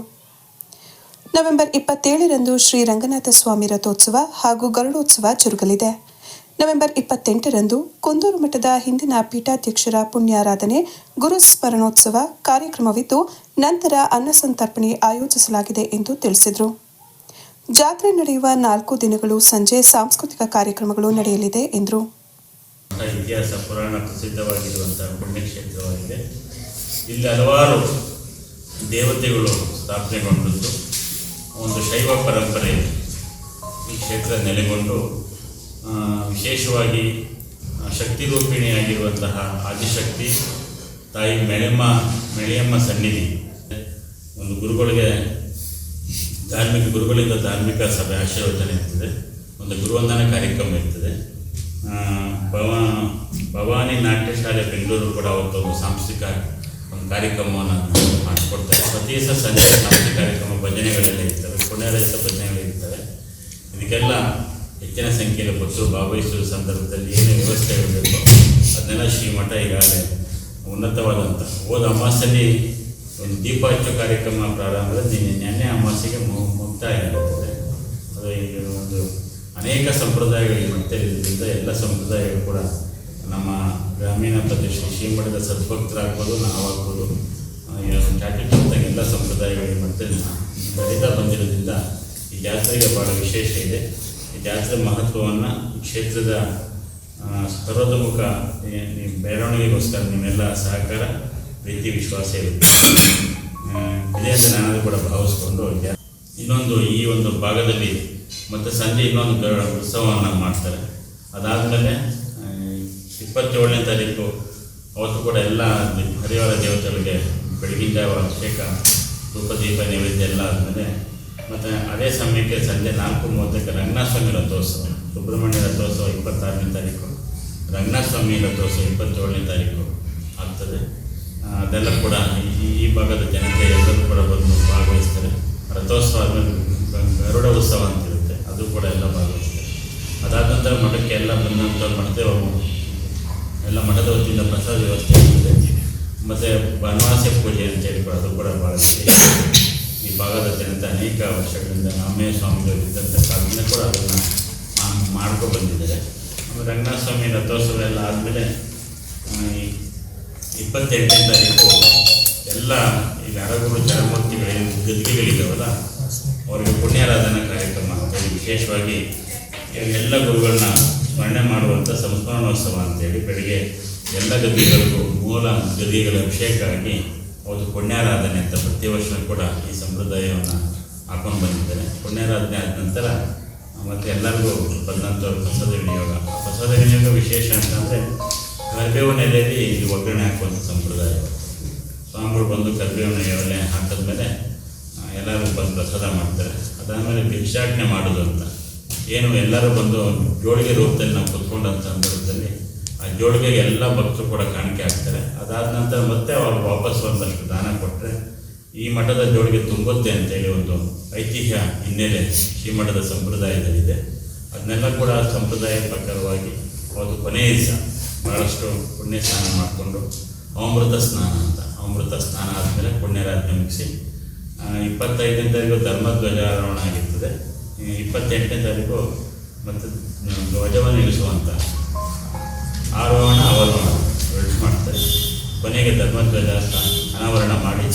ನವೆಂಬರ್ ಇಪ್ಪತ್ತೇಳರಂದು ಶ್ರೀ ರಂಗನಾಥ ಸ್ವಾಮಿ ರಥೋತ್ಸವ ಹಾಗೂ ಗರುಡೋತ್ಸವ ಜರುಗಲಿದೆ. ನವೆಂಬರ್ ಇಪ್ಪತ್ತೆಂಟರಂದು ಕುಂದೂರು ಮಠದ ಹಿಂದಿನ ಪೀಠಾಧ್ಯಕ್ಷರ ಪುಣ್ಯಾರಾಧನೆ, ಗುರು ಸ್ಮರಣೋತ್ಸವ ಕಾರ್ಯಕ್ರಮವಿದ್ದು, ನಂತರ ಅನ್ನಸಂತರ್ಪಣೆ ಆಯೋಜಿಸಲಾಗಿದೆ ಎಂದು ತಿಳಿಸಿದರು. ಜಾತ್ರೆ ನಡೆಯುವ ನಾಲ್ಕು ದಿನಗಳು ಸಂಜೆ ಸಾಂಸ್ಕೃತಿಕ ಕಾರ್ಯಕ್ರಮಗಳು ನಡೆಯಲಿದೆ ಎಂದರು. ಇತಿಹಾಸ ಪುರಾಣ ಪ್ರಸಿದ್ಧವಾಗಿರುವಂತಹ ಪುಣ್ಯಕ್ಷೇತ್ರವಾಗಿದೆ. ಇಲ್ಲಿ ಹಲವಾರು ದೇವತೆಗಳು ಸ್ಥಾಪನೆಗೊಂಡದ್ದು, ಒಂದು ಶೈವ ಪರಂಪರೆ ಈ ಕ್ಷೇತ್ರ ನೆಲೆಗೊಂಡು ವಿಶೇಷವಾಗಿ ಶಕ್ತಿ ರೂಪಿಣಿಯಾಗಿರುವಂತಹ ಆದಿಶಕ್ತಿ, ತಾಯಿ ಮೆಳೆಮ್ಮ, ಮೆಳೆಯಮ್ಮ ಸನ್ನಿಧಿ. ಒಂದು ಗುರುಗಳಿಗೆ, ಧಾರ್ಮಿಕ ಗುರುಗಳಿಂದ ಧಾರ್ಮಿಕ ಸಭೆ ಆಶೀರ್ವಚನೆ ಇರ್ತದೆ. ಒಂದು ಗುರುವಂದನ ಕಾರ್ಯಕ್ರಮ ಇರ್ತದೆ. ಭವ, ಭವಾನಿ ನಾಟ್ಯ ಶಾಲೆ ಬೆಂಗಳೂರು ಕೂಡ ಅವತ್ತು ಒಂದು ಸಾಂಸ್ಕೃತಿಕ ಒಂದು ಕಾರ್ಯಕ್ರಮವನ್ನು ಮಾಡಿಕೊಡ್ತಾರೆ. ಪ್ರತಿ ದಿವಸ ಸಂಜೆ ಸಾಂಸ್ಕೃತಿಕ ಕಾರ್ಯಕ್ರಮ ಭಜನೆಗಳೆಲ್ಲ ಇರ್ತವೆ ಪುಣ್ಯರಹಿತ ಭಜನೆಗಳು ಇರ್ತವೆ. ಇದಕ್ಕೆಲ್ಲ ಹೆಚ್ಚಿನ ಸಂಖ್ಯೆಯಲ್ಲಿ ಭಕ್ತರು ಭಾಗವಹಿಸುವ ಸಂದರ್ಭದಲ್ಲಿ ಏನೇ ವ್ಯವಸ್ಥೆ ಇರಬೇಕು, ಅದನ್ನೆಲ್ಲ ಶ್ರೀಮಠ ಈಗಾಗಲೇ ಉನ್ನತವಾದಂಥ ಹೋದ ಅಮಾಸಲ್ಲಿ ಒಂದು ದೀಪ ಹಚ್ಚು ಕಾರ್ಯಕ್ರಮ ಪ್ರಾರಂಭದಲ್ಲಿ ನಿನ್ನೆ ಅಮಾಸೆಗೆ ಮುಕ್ತಾಯ ಆಗುತ್ತದೆ ಅದು ಈಗ ಒಂದು ಅನೇಕ ಸಂಪ್ರದಾಯಗಳಿಗೆ ಮತ್ತೆ ಇರೋದ್ರಿಂದ ಎಲ್ಲ ಸಂಪ್ರದಾಯಗಳು ಕೂಡ ನಮ್ಮ ಗ್ರಾಮೀಣ ಪ್ರದೇಶ ಶ್ರೀಮಠದ ಸದ್ಭಕ್ತರಾಗ್ಬೋದು, ನಾವಾಗ್ಬೋದು ಚಾಟಿರ್ತಂಥ ಎಲ್ಲ ಸಂಪ್ರದಾಯಗಳಿಗೆ ಮತ್ತೆ ನಡೀತಾ ಬಂದಿರೋದ್ರಿಂದ ಈ ಜಾತ್ರೆಗೆ ಭಾಳ ವಿಶೇಷ ಇದೆ. ಜಾತ್ರೆ ಮಹತ್ವವನ್ನು ಕ್ಷೇತ್ರದ ಸರ್ವತೋಮುಖ ಬೆಳವಣಿಗೆಗೋಸ್ಕರ ನಿಮ್ಮೆಲ್ಲ ಸಹಕಾರ, ಪ್ರೀತಿ, ವಿಶ್ವಾಸ ಇರುತ್ತೆ. ಇದೆ ಅಂತ ನಾನು ಕೂಡ ಭಾವಿಸ್ಕೊಂಡು ಇನ್ನೊಂದು ಈ ಒಂದು ಭಾಗದಲ್ಲಿ ಮತ್ತು ಸಂಜೆ ಇನ್ನೊಂದು ಉತ್ಸವವನ್ನು ಮಾಡ್ತಾರೆ. ಅದಾದಮೇಲೆ ಇಪ್ಪತ್ತೇಳನೇ ತಾರೀಕು, ಅವತ್ತು ಕೂಡ ಎಲ್ಲ ಹರಿವಾರ ದೇವತೆಗಳಿಗೆ ಬೆಳಗಿನ ಜಾವ ಅಭಿಷೇಕ ಧೂಪ ದೀಪ ನೈವೇದ್ಯ ಎಲ್ಲ ಆದಮೇಲೆ ಮತ್ತು ಅದೇ ಸಮಯಕ್ಕೆ ಸಂಜೆ ನಾಲ್ಕು ಮೂವತ್ತಕ್ಕೆ ರಂಗನಾಥಸ್ವಾಮಿ ರಥೋತ್ಸವ ಸುಬ್ರಹ್ಮಣ್ಯ ರಥೋತ್ಸವ ಇಪ್ಪತ್ತಾರನೇ ತಾರೀಕು ರಂಗನಾಥಸ್ವಾಮಿ ರಥೋತ್ಸವ ಇಪ್ಪತ್ತೇಳನೇ ತಾರೀಕು ಆಗ್ತದೆ. ಅದೆಲ್ಲ ಕೂಡ ಈ ಭಾಗದ ಜನತೆ ಎಲ್ಲರೂ ಕೂಡ ಬಂದು ಭಾಗವಹಿಸ್ತಾರೆ. ರಥೋತ್ಸವ ಆದಮೇಲೆ ಗರುಡ ಉತ್ಸವ ಅಂತಿರುತ್ತೆ, ಅದು ಕೂಡ ಎಲ್ಲ ಭಾಗವಹಿಸ್ತಾರೆ. ಅದಾದ ನಂತರ ಮಠಕ್ಕೆ ಎಲ್ಲ ಬಂದಂಥ ಮಠದೇವರು ಎಲ್ಲ ಮಠದ ವತಿಯಿಂದ ಪ್ರಸಾದ ವ್ಯವಸ್ಥೆ ಮತ್ತು ಬನವಾಸ ಪೂಜೆ ಅಂತೇಳಿ ಕೂಡ ಅದು ಕೂಡ ಭಾಳ ಭಾಗದ ಜನತೆ ಅನೇಕ ವರ್ಷಗಳಿಂದ ರಾಮಯ್ಯ ಸ್ವಾಮಿಗಳು ಇದ್ದಂಥ ಕಾಲದಿಂದ ಕೂಡ ಅದನ್ನು ಮಾಡ್ಕೊ ಬಂದಿದ್ದಾರೆ ಆಮೇಲೆ ರಂಗನಾಥ ಸ್ವಾಮಿ ರಥೋತ್ಸವ ಎಲ್ಲ ಆದಮೇಲೆ ಇಪ್ಪತ್ತೆಂಟನೇ ತಾರೀಕು ಎಲ್ಲ ಈಗ ಅರಗುರು ಚರಮೂರ್ತಿಗಳೇನು ಗದ್ದಿಗೆಗಳಿದ್ದಾವಲ್ಲ ಅವರಿಗೆ ಪುಣ್ಯಾರಾಧನಾ ಕಾರ್ಯಕ್ರಮ ವಿಶೇಷವಾಗಿ ಎಲ್ಲ ಗುರುಗಳನ್ನ ಸ್ಮರಣೆ ಮಾಡುವಂಥ ಸಂಸ್ಮರಣೋತ್ಸವ ಅಂತೇಳಿ ಬೆಳಿಗ್ಗೆ ಎಲ್ಲ ಗದ್ದಿಗಳಿಗೂ ಮೂಲ ಗದ್ದಿಗಳ ಅಭಿಷೇಕ ಅವತ್ತು ಪುಣ್ಯಾರಾಧನೆ ಅಂತ ಪ್ರತಿ ವರ್ಷ ಕೂಡ ಈ ಸಂಪ್ರದಾಯವನ್ನು ಹಾಕೊಂಡು ಬಂದಿದ್ದಾರೆ. ಪುಣ್ಯಾರಾಧನೆ ಆದ ನಂತರ, ಮತ್ತು ಎಲ್ಲರಿಗೂ ಬಂದಂಥವ್ರು ಪ್ರಸಾದ ವಿನಿಯೋಗ. ಪ್ರಸಾದ ವಿನಿಯೋಗ ವಿಶೇಷ ಅಂತಂದರೆ ಕರಿಬೇವಿನ ಎಲೆಯಲ್ಲಿ ಇಲ್ಲಿ ಒಗ್ಗರಣೆ ಹಾಕುವಂಥ ಸಂಪ್ರದಾಯ. ಸ್ವಾಮಿಗಳು ಬಂದು ಕರಿಬೇವಿನ ಎಲೆ ಹಾಕಿದ್ಮೇಲೆ ಮೇಲೆ ಎಲ್ಲರೂ ಬಂದು ಪ್ರಸಾದ ಮಾಡ್ತಾರೆ. ಅದಾದಮೇಲೆ ಭಿಕ್ಷಾಟನೆ ಮಾಡೋದು ಅಂತ. ಏನು ಎಲ್ಲರೂ ಬಂದು ಜೋಳಿಗೆ ರೂಪದಲ್ಲಿ ನಾವು ಕುತ್ಕೊಂಡಂಥ ಸಂದರ್ಭದಲ್ಲಿ ಜೋಳಿಗೆಗೆ ಎಲ್ಲ ಭಕ್ತರು ಕೂಡ ಕಾಣಿಕೆ ಆಗ್ತಾರೆ. ಅದಾದ ನಂತರ ಮತ್ತೆ ಅವರು ವಾಪಸ್ ಒಂದಷ್ಟು ದಾನ ಕೊಟ್ಟರೆ ಈ ಮಠದ ಜೋಳಿಗೆ ತುಂಬುತ್ತೆ ಅಂತೇಳಿ ಒಂದು ಐತಿಹ್ಯ ಹಿನ್ನೆಲೆ ಶ್ರೀಮಠದ ಸಂಪ್ರದಾಯದಲ್ಲಿದೆ. ಅದನ್ನೆಲ್ಲ ಕೂಡ ಸಂಪ್ರದಾಯ ಪ್ರಕಾರವಾಗಿ ಅವತ್ತು ಕೊನೆಯ ದಿವಸ ಭಾಳಷ್ಟು ಪುಣ್ಯ ಸ್ನಾನ ಮಾಡಿಕೊಂಡು ಅಮೃತ ಸ್ನಾನ ಅಂತ, ಅಮೃತ ಸ್ನಾನ ಆದಮೇಲೆ ಪುಣ್ಯರಾಜ್ಯ ಮುಗಿಸಿ ಇಪ್ಪತ್ತೈದನೇ ತಾರೀಕು ಧರ್ಮಧ್ವಜಾರೋಹಣ ಆಗಿರ್ತದೆ. ಈ ಇಪ್ಪತ್ತೆಂಟನೇ ತಾರೀಕು ಮತ್ತು ಧ್ವಜವನ್ನು ಇಳಿಸುವಂಥ ಆರೋಹಣ ಅವರೋಹಣ ಮಾಡ್ತಾರೆ. ಕೊನೆಗೆ ಧರ್ಮಧ್ವಜ ಅನಾವರಣ ಮಾಡಿ.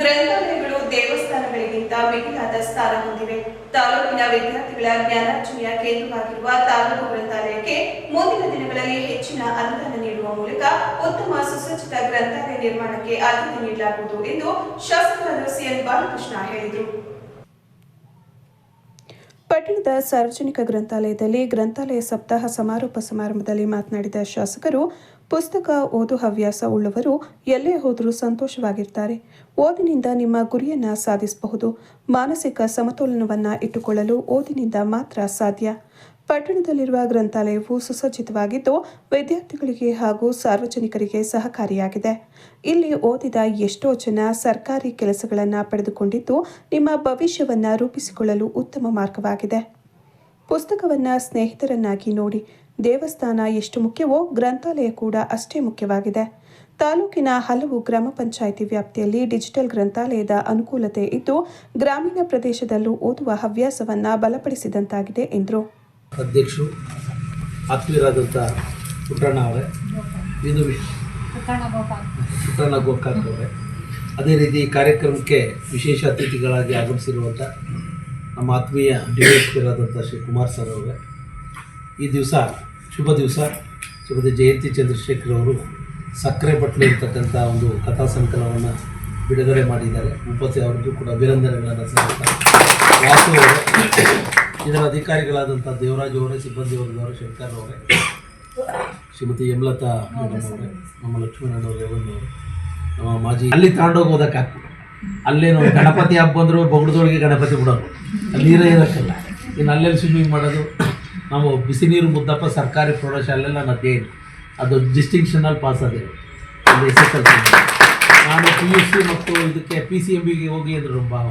ಗ್ರಂಥಾಲಯಗಳು ದೇವಸ್ಥಾನಗಳಿಗಿಂತ ಮಿಗಿಲಾದ ಸ್ಥಾನ ಹೊಂದಿವೆ. ತಾಲೂಕಿನ ವಿದ್ಯಾರ್ಥಿಗಳ ಜ್ಞಾನಾರ್ಜನೆಯ ಕೇಂದ್ರವಾಗಿರುವ ತಾಲೂಕು ಗ್ರಂಥಾಲಯಕ್ಕೆ ಮುಂದಿನ ದಿನಗಳಲ್ಲಿ ಹೆಚ್ಚಿನ ಅನುದಾನ ನೀಡುವ ಮೂಲಕ ಉತ್ತಮ ಸುಸಜ್ಜಿತ ಗ್ರಂಥಾಲಯ ನಿರ್ಮಾಣಕ್ಕೆ ಆದ್ಯತೆ ನೀಡಲಾಗುವುದು ಎಂದು ಶಾಸಕರಾದ ಸಿಎನ್ ಬಾಲಕೃಷ್ಣ ಹೇಳಿದರು. ಪಟ್ಟಣದ ಸಾರ್ವಜನಿಕ ಗ್ರಂಥಾಲಯದಲ್ಲಿ ಗ್ರಂಥಾಲಯ ಸಪ್ತಾಹ ಸಮಾರೋಪ ಸಮಾರಂಭದಲ್ಲಿ ಮಾತನಾಡಿದ ಶಾಸಕರು, ಪುಸ್ತಕ ಓದು ಹವ್ಯಾಸ ಉಳ್ಳವರು ಎಲ್ಲೇ ಹೋದರೂ ಸಂತೋಷವಾಗಿರ್ತಾರೆ. ಓದಿನಿಂದ ನಿಮ್ಮ ಗುರಿಯನ್ನು ಸಾಧಿಸಬಹುದು. ಮಾನಸಿಕ ಸಮತೋಲನವನ್ನು ಇಟ್ಟುಕೊಳ್ಳಲು ಓದಿನಿಂದ ಮಾತ್ರ ಸಾಧ್ಯ. ಪಟ್ಟಣದಲ್ಲಿರುವ ಗ್ರಂಥಾಲಯವು ಸುಸಜ್ಜಿತವಾಗಿದ್ದು, ವಿದ್ಯಾರ್ಥಿಗಳಿಗೆ ಹಾಗೂ ಸಾರ್ವಜನಿಕರಿಗೆ ಸಹಕಾರಿಯಾಗಿದೆ. ಇಲ್ಲಿ ಓದಿದ ಎಷ್ಟೋ ಜನ ಸರ್ಕಾರಿ ಕೆಲಸಗಳನ್ನು ಪಡೆದುಕೊಂಡಿದ್ದು, ನಿಮ್ಮ ಭವಿಷ್ಯವನ್ನು ರೂಪಿಸಿಕೊಳ್ಳಲು ಉತ್ತಮ ಮಾರ್ಗವಾಗಿದೆ. ಪುಸ್ತಕವನ್ನು ಸ್ನೇಹಿತರನ್ನಾಗಿ ನೋಡಿ, ದೇವಸ್ಥಾನ ಎಷ್ಟು ಮುಖ್ಯವೋ ಗ್ರಂಥಾಲಯ ಕೂಡ ಅಷ್ಟೇ ಮುಖ್ಯವಾಗಿದೆ. ತಾಲೂಕಿನ ಹಲವು ಗ್ರಾಮ ಪಂಚಾಯಿತಿ ವ್ಯಾಪ್ತಿಯಲ್ಲಿ ಡಿಜಿಟಲ್ ಗ್ರಂಥಾಲಯದ ಅನುಕೂಲತೆ ಇದ್ದು, ಗ್ರಾಮೀಣ ಪ್ರದೇಶದಲ್ಲೂ ಓದುವ ಹವ್ಯಾಸವನ್ನು ಬಲಪಡಿಸಿದಂತಾಗಿದೆ ಎಂದರು. ಅಧ್ಯಕ್ಷರು ಆತ್ಮೀಯರಾದಂಥ ಪುಟ್ಟಣ್ಣ ಅವರೇ ಇದು ಪುಟ್ಟಣ್ಣ ಗೋಕಾಕ್. ಅವರೇ. ಅದೇ ರೀತಿ ಈ ಕಾರ್ಯಕ್ರಮಕ್ಕೆ ವಿಶೇಷ ಅತಿಥಿಗಳಾಗಿ ಆಗಮಿಸಿರುವಂಥ ನಮ್ಮ ಆತ್ಮೀಯ ಡಿ ಎಸ್ ಆದಂಥ ಶ್ರೀ ಕುಮಾರ್ ಸರ್ ಅವರೇ. ಈ ದಿವಸ ಶುಭ ದಿವಸ ಶ್ರೀಮತಿ ಜಯಂತಿ ಚಂದ್ರಶೇಖರ್ ಅವರು ಸಕ್ಕರೆ ಬಟ್ಲು ಇರ್ತಕ್ಕಂಥ ಒಂದು ಕಥಾ ಸಂಕಲನವನ್ನು ಬಿಡುಗಡೆ ಮಾಡಿದ್ದಾರೆ. ಉಪತಿ ಅವ್ರಿಗೂ ಕೂಡ ಅಭಿನಂದನೆಗಳನ್ನು ಸಲ್ಲಿಸ್ತಾರೆ ವಾಸು ಅವರೇ. ಇದರ ಅಧಿಕಾರಿಗಳಾದಂಥ ದೇವರಾಜ್ ಅವರೇ, ಸಿಬ್ಬಂದಿ ವರ್ಗದವರು ಶಂಕರ್ ಅವರೇ, ಶ್ರೀಮತಿ ಯಮಲತಾ ಮೇಡಮ್ ಅವರೇ, ನಮ್ಮ ಲಕ್ಷ್ಮೀನಾರಾಯಣ ಅವರು ನಮ್ಮ ಮಾಜಿ ಅಲ್ಲಿ ತಗೊಂಡೋಗಿ ಓದಕ್ಕಾಗ್ತದೆ ಅಲ್ಲೇನು ಗಣಪತಿ ಹಬ್ಬ ಬಂದರು ಬೊಗಡದೊಳಗೆ ಗಣಪತಿ ಬಿಡೋರು. ಅಲ್ಲಿ ನೀರೇ ಇರೋಕ್ಕಲ್ಲ. ಇನ್ನು ಅಲ್ಲೆಲ್ಲಿ ಸ್ವಿಮ್ಮಿಂಗ್ ಮಾಡೋದು? ನಾವು ಬಿಸಿ ನೀರು ಮುದ್ದಪ್ಪ ಸರ್ಕಾರಿ ಪ್ರೌಢಶಾಲೆಲ್ಲ ನಾನು ಅಧ್ಯಯನ. ಅದು ಡಿಸ್ಟಿಂಕ್ಷನಲ್ಲಿ ಪಾಸ್ ಆದೇವೆ ನಾನು ಪಿ ಯು ಸಿ ಮತ್ತು ಇದಕ್ಕೆ ಪಿ ಸಿ ಎಂ ಬಿಗೆ ಹೋಗಿ ಅಂದರು ಭಾವ.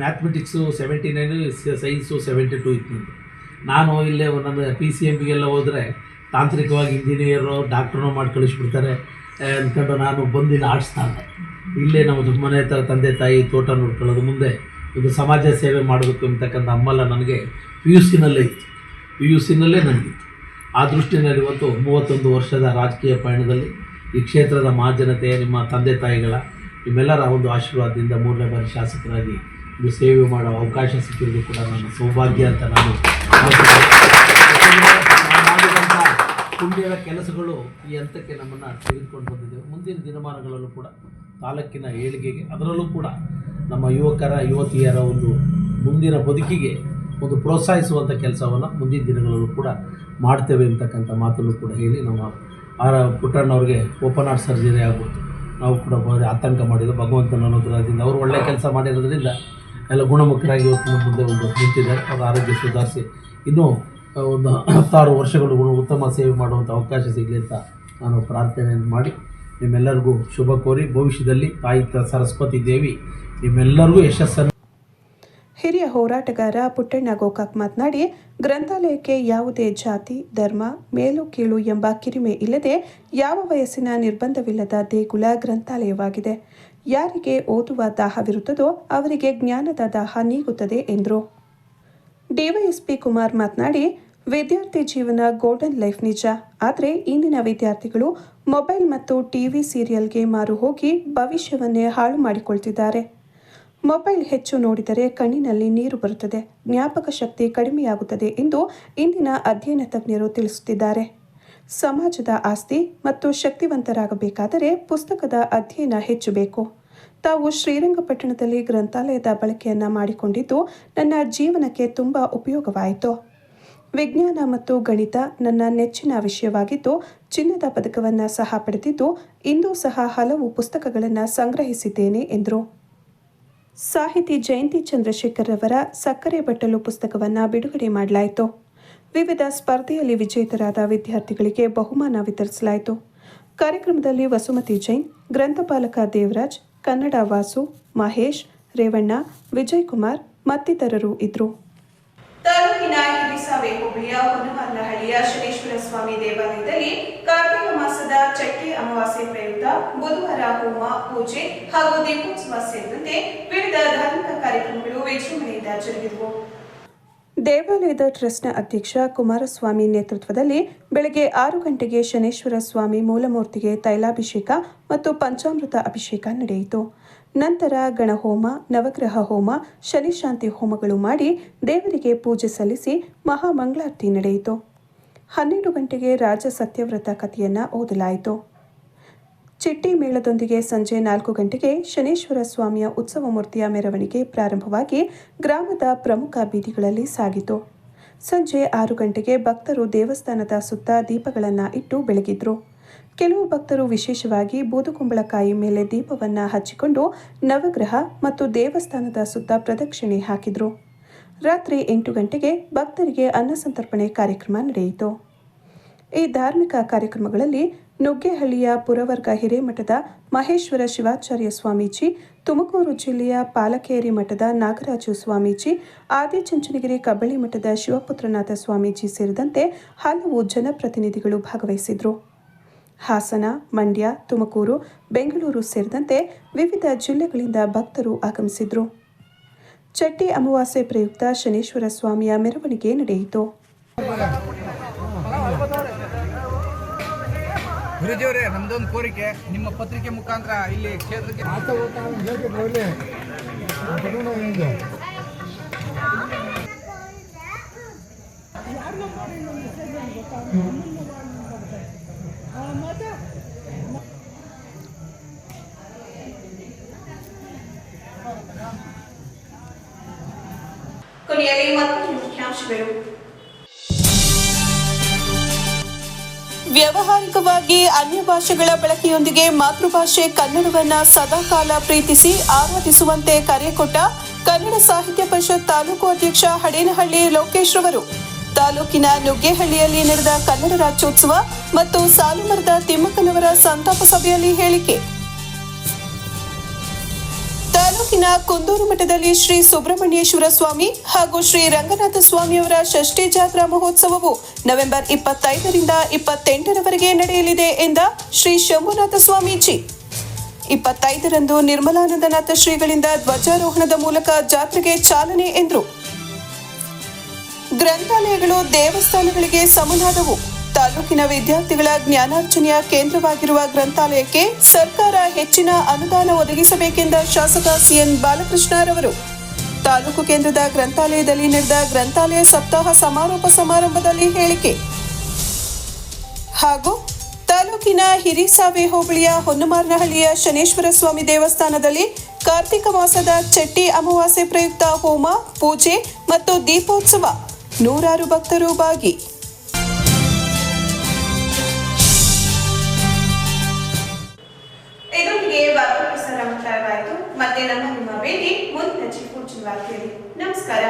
Mathematics seventy nine science seventy two ಇತ್ತು ನಾನು ಇಲ್ಲೇ ನನ್ನ ಪಿ ಸಿ ಎಂ ಬಿಗೆಲ್ಲ ಹೋದರೆ ತಾಂತ್ರಿಕವಾಗಿ ಇಂಜಿನಿಯರು ಡಾಕ್ಟ್ರನ್ನೂ ಮಾಡಿ ಕಳಿಸ್ಬಿಡ್ತಾರೆ. ಅಂದ್ಕೊಂಡು ನಾನು ಬಂದಿಲ್ಲ ಆರ್ಟ್ಸ್ ಇಲ್ಲೇ ನಮ್ಮ ಮನೆ ಹತ್ರ ತಂದೆ, ತಾಯಿ ತೋಟ ನೋಡ್ಕೊಳ್ಳೋದು ಮುಂದೆ ಒಂದು ಸಮಾಜ ಸೇವೆ ಮಾಡಬೇಕು ಅಂತಕ್ಕಂಥ ಅಮ್ಮಲ್ಲ ನನಗೆ ಪಿ ಯು ಸಿನಲ್ಲೇ ಇತ್ತು. ಪಿ ಯು ಸಿನಲ್ಲೇ ನನಗಿತ್ತು ಆ ದೃಷ್ಟಿನಲ್ಲಿ ಇವತ್ತು ಮೂವತ್ತೊಂದು ವರ್ಷದ ರಾಜಕೀಯ ಪಯಣದಲ್ಲಿ ಈ ಕ್ಷೇತ್ರದ ಮಹಾಜನತೆ, ನಿಮ್ಮ ತಂದೆ, ತಾಯಿಗಳ ನಿಮ್ಮೆಲ್ಲರ ಒಂದು ಆಶೀರ್ವಾದದಿಂದ ಮೂರನೇ ಬಾರಿ ಶಾಸಕರಾಗಿ ಇದು ಸೇವೆ ಮಾಡೋ ಅವಕಾಶ ಸಿಕ್ಕಿರೋದು ಕೂಡ ನನ್ನ ಸೌಭಾಗ್ಯ ಅಂತ ನಾನು ಮಾಡಿದಂಥ ಕೆಲಸಗಳು ಈ ಹಂತಕ್ಕೆ ನಮ್ಮನ್ನು ತೆಗೆದುಕೊಂಡು ಬಂದಿದ್ದೇವೆ ಮುಂದಿನ ದಿನಮಾನಗಳಲ್ಲೂ ಕೂಡ ತಾಲೂಕಿನ ಏಳಿಗೆಗೆ ಅದರಲ್ಲೂ ಕೂಡ ನಮ್ಮ ಯುವಕರ, ಯುವತಿಯರ ಒಂದು ಮುಂದಿನ ಬದುಕಿಗೆ ಒಂದು ಪ್ರೋತ್ಸಾಹಿಸುವಂಥ ಕೆಲಸವನ್ನು ಮುಂದಿನ ದಿನಗಳಲ್ಲೂ ಕೂಡ ಮಾಡ್ತೇವೆ ಅಂತಕ್ಕಂಥ ಮಾತನ್ನು ಕೂಡ ಹೇಳಿ ನಮ್ಮ ಆರ ಪುಟ್ಟಣ್ಣವ್ರಿಗೆ ಓಪನ್ ಹಾರ್ಟ್ ಸರ್ಜರಿ ಆಗ್ಬೋದು. ನಾವು ಕೂಡ ಭಾರಿ ಆತಂಕ ಮಾಡಿದ್ದು ಭಗವಂತನ ಅನುಗ್ರಹದಿಂದ ಅವರು ಒಳ್ಳೆಯ ಕೆಲಸ ಮಾಡಿರೋದ್ರಿಂದ ಎಲ್ಲ ಗುಣಮುಖರಾಗಿ ಇವತ್ತು ಮುಂದೆ ಒಂದು ನಿಂತಿದ್ದಾರೆ. ಅವರ ಆರೋಗ್ಯ ಸುಧಾರಿಸಿ ಇನ್ನೂ ಒಂದು ಹತ್ತಾರು ವರ್ಷಗಳು ಉತ್ತಮ ಸೇವೆ ಮಾಡುವಂಥ ಅವಕಾಶ ಸಿಗಲಿ ಅಂತ ನಾನು ಪ್ರಾರ್ಥನೆಯನ್ನು ಮಾಡಿ ನಿಮ್ಮೆಲ್ಲರಿಗೂ ಶುಭ ಕೋರಿ. ಭವಿಷ್ಯದಲ್ಲಿ ತಾಯಿ ಸರಸ್ವತಿ ದೇವಿ ನಿಮ್ಮೆಲ್ಲರಿಗೂ ಯಶಸ್ಸನ್ನು. ಹಿರಿಯ ಹೋರಾಟಗಾರ ಪುಟ್ಟಣ್ಣ ಗೋಕಾಕ್ ಮಾತನಾಡಿ, ಗ್ರಂಥಾಲಯಕ್ಕೆ ಯಾವುದೇ ಜಾತಿ, ಧರ್ಮ, ಮೇಲು ಕೀಳು ಎಂಬ ಕಿರಿಮೆ ಇಲ್ಲದೆ ಯಾವ ವಯಸ್ಸಿನ ನಿರ್ಬಂಧವಿಲ್ಲದ ದೇಗುಲ ಗ್ರಂಥಾಲಯವಾಗಿದೆ. ಯಾರಿಗೆ ಓದುವ ದಾಹವಿರುತ್ತದೋ ಅವರಿಗೆ ಜ್ಞಾನದ ದಾಹ ನೀಗುತ್ತದೆ ಎಂದರು. ಡಿವೈಎಸ್ಪಿ ಕುಮಾರ್ ಮಾತನಾಡಿ, ವಿದ್ಯಾರ್ಥಿ ಜೀವನ ಗೋಲ್ಡನ್ ಲೈಫ್ ನಿಜ. ಆದರೆ ಇಂದಿನ ವಿದ್ಯಾರ್ಥಿಗಳು ಮೊಬೈಲ್ ಮತ್ತು ಟಿವಿ ಸೀರಿಯಲ್ಗೆ ಮಾರು ಹೋಗಿ ಭವಿಷ್ಯವನ್ನೇ ಹಾಳು ಮಾಡಿಕೊಳ್ತಿದ್ದಾರೆ. ಮೊಬೈಲ್ ಹೆಚ್ಚು ನೋಡಿದರೆ ಕಣ್ಣಿನಲ್ಲಿ ನೀರು ಬರುತ್ತದೆ, ಜ್ಞಾಪಕ ಶಕ್ತಿ ಕಡಿಮೆಯಾಗುತ್ತದೆ ಎಂದು ಇಂದಿನ ಅಧ್ಯಯನ ತಜ್ಞರು ತಿಳಿಸುತ್ತಿದ್ದಾರೆ. ಸಮಾಜದ ಆಸ್ತಿ ಮತ್ತು ಶಕ್ತಿವಂತರಾಗಬೇಕಾದರೆ ಪುಸ್ತಕದ ಅಧ್ಯಯನ ಹೆಚ್ಚು ಬೇಕು. ತಾವು ಶ್ರೀರಂಗಪಟ್ಟಣದಲ್ಲಿ ಗ್ರಂಥಾಲಯದ ಬಳಕೆಯನ್ನು ಮಾಡಿಕೊಂಡಿದ್ದು ನನ್ನ ಜೀವನಕ್ಕೆ ತುಂಬ ಉಪಯೋಗವಾಯಿತು. ವಿಜ್ಞಾನ ಮತ್ತು ಗಣಿತ ನನ್ನ ನೆಚ್ಚಿನ ವಿಷಯವಾಗಿದ್ದು, ಚಿನ್ನದ ಪದಕವನ್ನು ಸಹ ಪಡೆದಿದ್ದು, ಇಂದು ಸಹ ಹಲವು ಪುಸ್ತಕಗಳನ್ನು ಸಂಗ್ರಹಿಸಿದ್ದೇನೆ, ಎಂದರು. ಸಾಹಿತಿ ಜಯಂತಿ ಚಂದ್ರಶೇಖರ್ ಅವರ ಸಕ್ಕರೆ ಬಟ್ಟಲು ಪುಸ್ತಕವನ್ನು ಬಿಡುಗಡೆ ಮಾಡಲಾಯಿತು. ವಿವಿಧ ಸ್ಪರ್ಧೆಯಲ್ಲಿ ವಿಜೇತರಾದ ವಿದ್ಯಾರ್ಥಿಗಳಿಗೆ ಬಹುಮಾನ ವಿತರಿಸಲಾಯಿತು. ಕಾರ್ಯಕ್ರಮದಲ್ಲಿ ವಸುಮತಿ ಜೈನ್, ಗ್ರಂಥಪಾಲಕ ದೇವರಾಜ್ ಕನ್ನಡ ವಾಸು ಮಹೇಶ್, ರೇವಣ್ಣ ವಿಜಯ್ ಕುಮಾರ್ ಮತ್ತಿತರರು ಇದ್ದರು ತಾಲೂಕಿನ ಹಿರಿಸಾವೆ ಹೋಬಳಿಯ ಹೊನ್ನವಾರನಹಳ್ಳಿಯ ಶನೇಶ್ವರ ಸ್ವಾಮಿ ದೇವಾಲಯದಲ್ಲಿ ಕಾರ್ತಿಕ ಮಾಸದ ಚಕ್ಕೆ ಅಮಾವಾಸ್ಯೆ ಪ್ರಯುಕ್ತ ಬುಧವಾರ ಹೋಮ, ಪೂಜೆ ಹಾಗೂ ದೀಪೋತ್ಸವ ಸೇರಿದಂತೆ ವಿವಿಧ ಧಾರ್ಮಿಕ ಕಾರ್ಯಕ್ರಮಗಳು ವಿಜೃಂಭಣೆಯಿಂದ ಜರುಗಿದವು. ದೇವಾಲಯದ ಟ್ರಸ್ಟ್ನ ಅಧ್ಯಕ್ಷ ಕುಮಾರಸ್ವಾಮಿ ನೇತೃತ್ವದಲ್ಲಿ ಬೆಳಗ್ಗೆ ಆರು ಗಂಟೆಗೆ ಶನೇಶ್ವರ ಸ್ವಾಮಿ ಮೂಲಮೂರ್ತಿಗೆ ತೈಲಾಭಿಷೇಕ ಮತ್ತು ಪಂಚಾಮೃತ ಅಭಿಷೇಕ ನಡೆಯಿತು. ನಂತರ ಗಣಹೋಮ, ನವಗ್ರಹ ಹೋಮ, ಶನಿಶಾಂತಿ ಹೋಮಗಳು ಮಾಡಿ ದೇವರಿಗೆ ಪೂಜೆ ಸಲ್ಲಿಸಿ ಮಹಾಮಂಗಳಾರತಿ ನಡೆಯಿತು. ಹನ್ನೆರಡು ಗಂಟೆಗೆ ರಾಜ ಸತ್ಯವ್ರತ ಕಥೆಯನ್ನು ಓದಲಾಯಿತು. ಚಿಟ್ಟಿ ಮೇಳದೊಂದಿಗೆ ಸಂಜೆ ನಾಲ್ಕು ಗಂಟೆಗೆ ಶನೇಶ್ವರ ಸ್ವಾಮಿಯ ಉತ್ಸವ ಮೂರ್ತಿಯ ಮೆರವಣಿಗೆ ಪ್ರಾರಂಭವಾಗಿ ಗ್ರಾಮದ ಪ್ರಮುಖ ಬೀದಿಗಳಲ್ಲಿ ಸಾಗಿತು. ಸಂಜೆ ಆರು ಗಂಟೆಗೆ ಭಕ್ತರು ದೇವಸ್ಥಾನದ ಸುತ್ತ ದೀಪಗಳನ್ನು ಇಟ್ಟು ಬೆಳಗಿದ್ರು. ಕೆಲವು ಭಕ್ತರು ವಿಶೇಷವಾಗಿ ಬೂದುಕುಂಬಳಕಾಯಿ ಮೇಲೆ ದೀಪವನ್ನು ಹಚ್ಚಿಕೊಂಡು ನವಗ್ರಹ ಮತ್ತು ದೇವಸ್ಥಾನದ ಸುತ್ತ ಪ್ರದಕ್ಷಿಣೆ ಹಾಕಿದ್ರು. ರಾತ್ರಿ ಎಂಟು ಗಂಟೆಗೆ ಭಕ್ತರಿಗೆ ಅನ್ನಸಂತರ್ಪಣೆ ಕಾರ್ಯಕ್ರಮ ನಡೆಯಿತು. ಈ ಧಾರ್ಮಿಕ ಕಾರ್ಯಕ್ರಮಗಳಲ್ಲಿ ನುಗ್ಗೇಹಳ್ಳಿಯ ಪುರವರ್ಗ ಹಿರೇಮಠದ ಮಹೇಶ್ವರ ಶಿವಾಚಾರ್ಯ ಸ್ವಾಮೀಜಿ, ತುಮಕೂರು ಜಿಲ್ಲೆಯ ಪಾಲಕೇರಿ ಮಠದ ನಾಗರಾಜು ಸ್ವಾಮೀಜಿ ಆದಿಚುಂಚನಗಿರಿ ಕಬ್ಬಳಿ ಮಠದ ಶಿವಪುತ್ರನಾಥ ಸ್ವಾಮೀಜಿ ಸೇರಿದಂತೆ ಹಲವು ಜನಪ್ರತಿನಿಧಿಗಳು ಭಾಗವಹಿಸಿದರು. ಹಾಸನ, ಮಂಡ್ಯ, ತುಮಕೂರು, ಬೆಂಗಳೂರು ಸೇರಿದಂತೆ ವಿವಿಧ ಜಿಲ್ಲೆಗಳಿಂದ ಭಕ್ತರು ಆಗಮಿಸಿದರು. ಚಟ್ಟಿ ಅಮಾವಾಸ್ಯೆ ಪ್ರಯುಕ್ತ ಶನೇಶ್ವರ ಸ್ವಾಮಿಯ ಮೆರವಣಿಗೆ ನಡೆಯಿತು. ಗುರುಜಿಯವರೇ ನಮ್ದೊಂದು ಕೋರಿಕೆ ನಿಮ್ಮ ಪತ್ರಿಕೆ ಮುಖಾಂತರ ಇಲ್ಲಿ ಕ್ಷೇತ್ರಕ್ಕೆ ಕೊನೆಯಲ್ಲಿ ಮತ್ತೊಂದು ಮುಖ್ಯಾಂಶಗಳು ವ್ಯಾವಹಾರಿಕವಾಗಿ ಅನ್ಯ ಭಾಷೆಗಳ ಬಳಕೆಯೊಂದಿಗೆ ಮಾತೃಭಾಷೆ ಕನ್ನಡವನ್ನ ಸದಾಕಾಲ ಪ್ರೀತಿಸಿ ಆರಾಧಿಸುವಂತೆ ಕರೆ ಕೊಟ್ಟ ಕನ್ನಡ ಸಾಹಿತ್ಯ ಪರಿಷತ್ ತಾಲೂಕು ಅಧ್ಯಕ್ಷ ಹಡೇನಹಳ್ಳಿ ಲೋಕೇಶ್ ರವರು. ತಾಲೂಕಿನ ನುಗ್ಗೇಹಳ್ಳಿಯಲ್ಲಿ ನಡೆದ ಕನ್ನಡ ರಾಜ್ಯೋತ್ಸವ ಮತ್ತು ಸಾಲುಮರದ ತಿಮ್ಮಕ್ಕನವರ ಸಂತಾಪ ಸಭೆಯಲ್ಲಿ ಹೇಳಿಕೆ. ತಾಲೂಕಿನ ಕುಂದೂರು ಮಠದಲ್ಲಿ ಶ್ರೀ ಸುಬ್ರಹ್ಮಣ್ಯೇಶ್ವರ ಸ್ವಾಮಿ ಹಾಗೂ ಶ್ರೀ ರಂಗನಾಥ ಸ್ವಾಮಿಯವರ ಷಷ್ಠಿ ಜಾತ್ರಾ ಮಹೋತ್ಸವವು ನವೆಂಬರ್ ಇಪ್ಪತ್ತೈದರಿಂದ ಇಪ್ಪತ್ತೆಂಟರವರೆಗೆ ನಡೆಯಲಿದೆ ಎಂದ ಶ್ರೀ ಶಂಭುನಾಥ ಸ್ವಾಮೀಜಿ. ಇಪ್ಪತ್ತೈದರಂದು ನಿರ್ಮಲಾನಂದನಾಥ ಶ್ರೀಗಳಿಂದ ಧ್ವಜಾರೋಹಣದ ಮೂಲಕ ಜಾತ್ರೆಗೆ ಚಾಲನೆ ಎಂದರು. ಗ್ರಂಥಾಲಯಗಳು, ದೇವಸ್ಥಾನಗಳಿಗೆ ಸಮನಾದವು. ತಾಲೂಕಿನ ವಿದ್ಯಾರ್ಥಿಗಳ ಜ್ಞಾನಾರ್ಜನೆಯ ಕೇಂದ್ರವಾಗಿರುವ ಗ್ರಂಥಾಲಯಕ್ಕೆ ಸರ್ಕಾರ ಹೆಚ್ಚಿನ ಅನುದಾನ ಒದಗಿಸಬೇಕೆಂದ ಶಾಸಕ ಸಿಎನ್ ಬಾಲಕೃಷ್ಣರವರು. ತಾಲೂಕು ಕೇಂದ್ರದ ಗ್ರಂಥಾಲಯದಲ್ಲಿ ನಡೆದ ಗ್ರಂಥಾಲಯ ಸಪ್ತಾಹ ಸಮಾರೋಪ ಸಮಾರಂಭದಲ್ಲಿ ಹೇಳಿಕೆ. ಹಾಗೂ ತಾಲೂಕಿನ ಹಿರಿಸಾವೆ ಹೋಬಳಿಯ ಹೊನ್ನಮಾರನಹಳ್ಳಿಯ ಶನೇಶ್ವರ ಸ್ವಾಮಿ ದೇವಸ್ಥಾನದಲ್ಲಿ ಕಾರ್ತಿಕ ಮಾಸದ ಚಟ್ಟಿ ಅಮಾವಾಸ್ಯೆ ಪ್ರಯುಕ್ತ ಹೋಮ, ಪೂಜೆ ಮತ್ತು ದೀಪೋತ್ಸವ ನೂರಾರು ಭಕ್ತರು ಭಾಗಿ. ಮತ್ತೆ ನಮ್ಮ ವಾರ್ತೆಯಲ್ಲಿ ನಮಸ್ಕಾರ.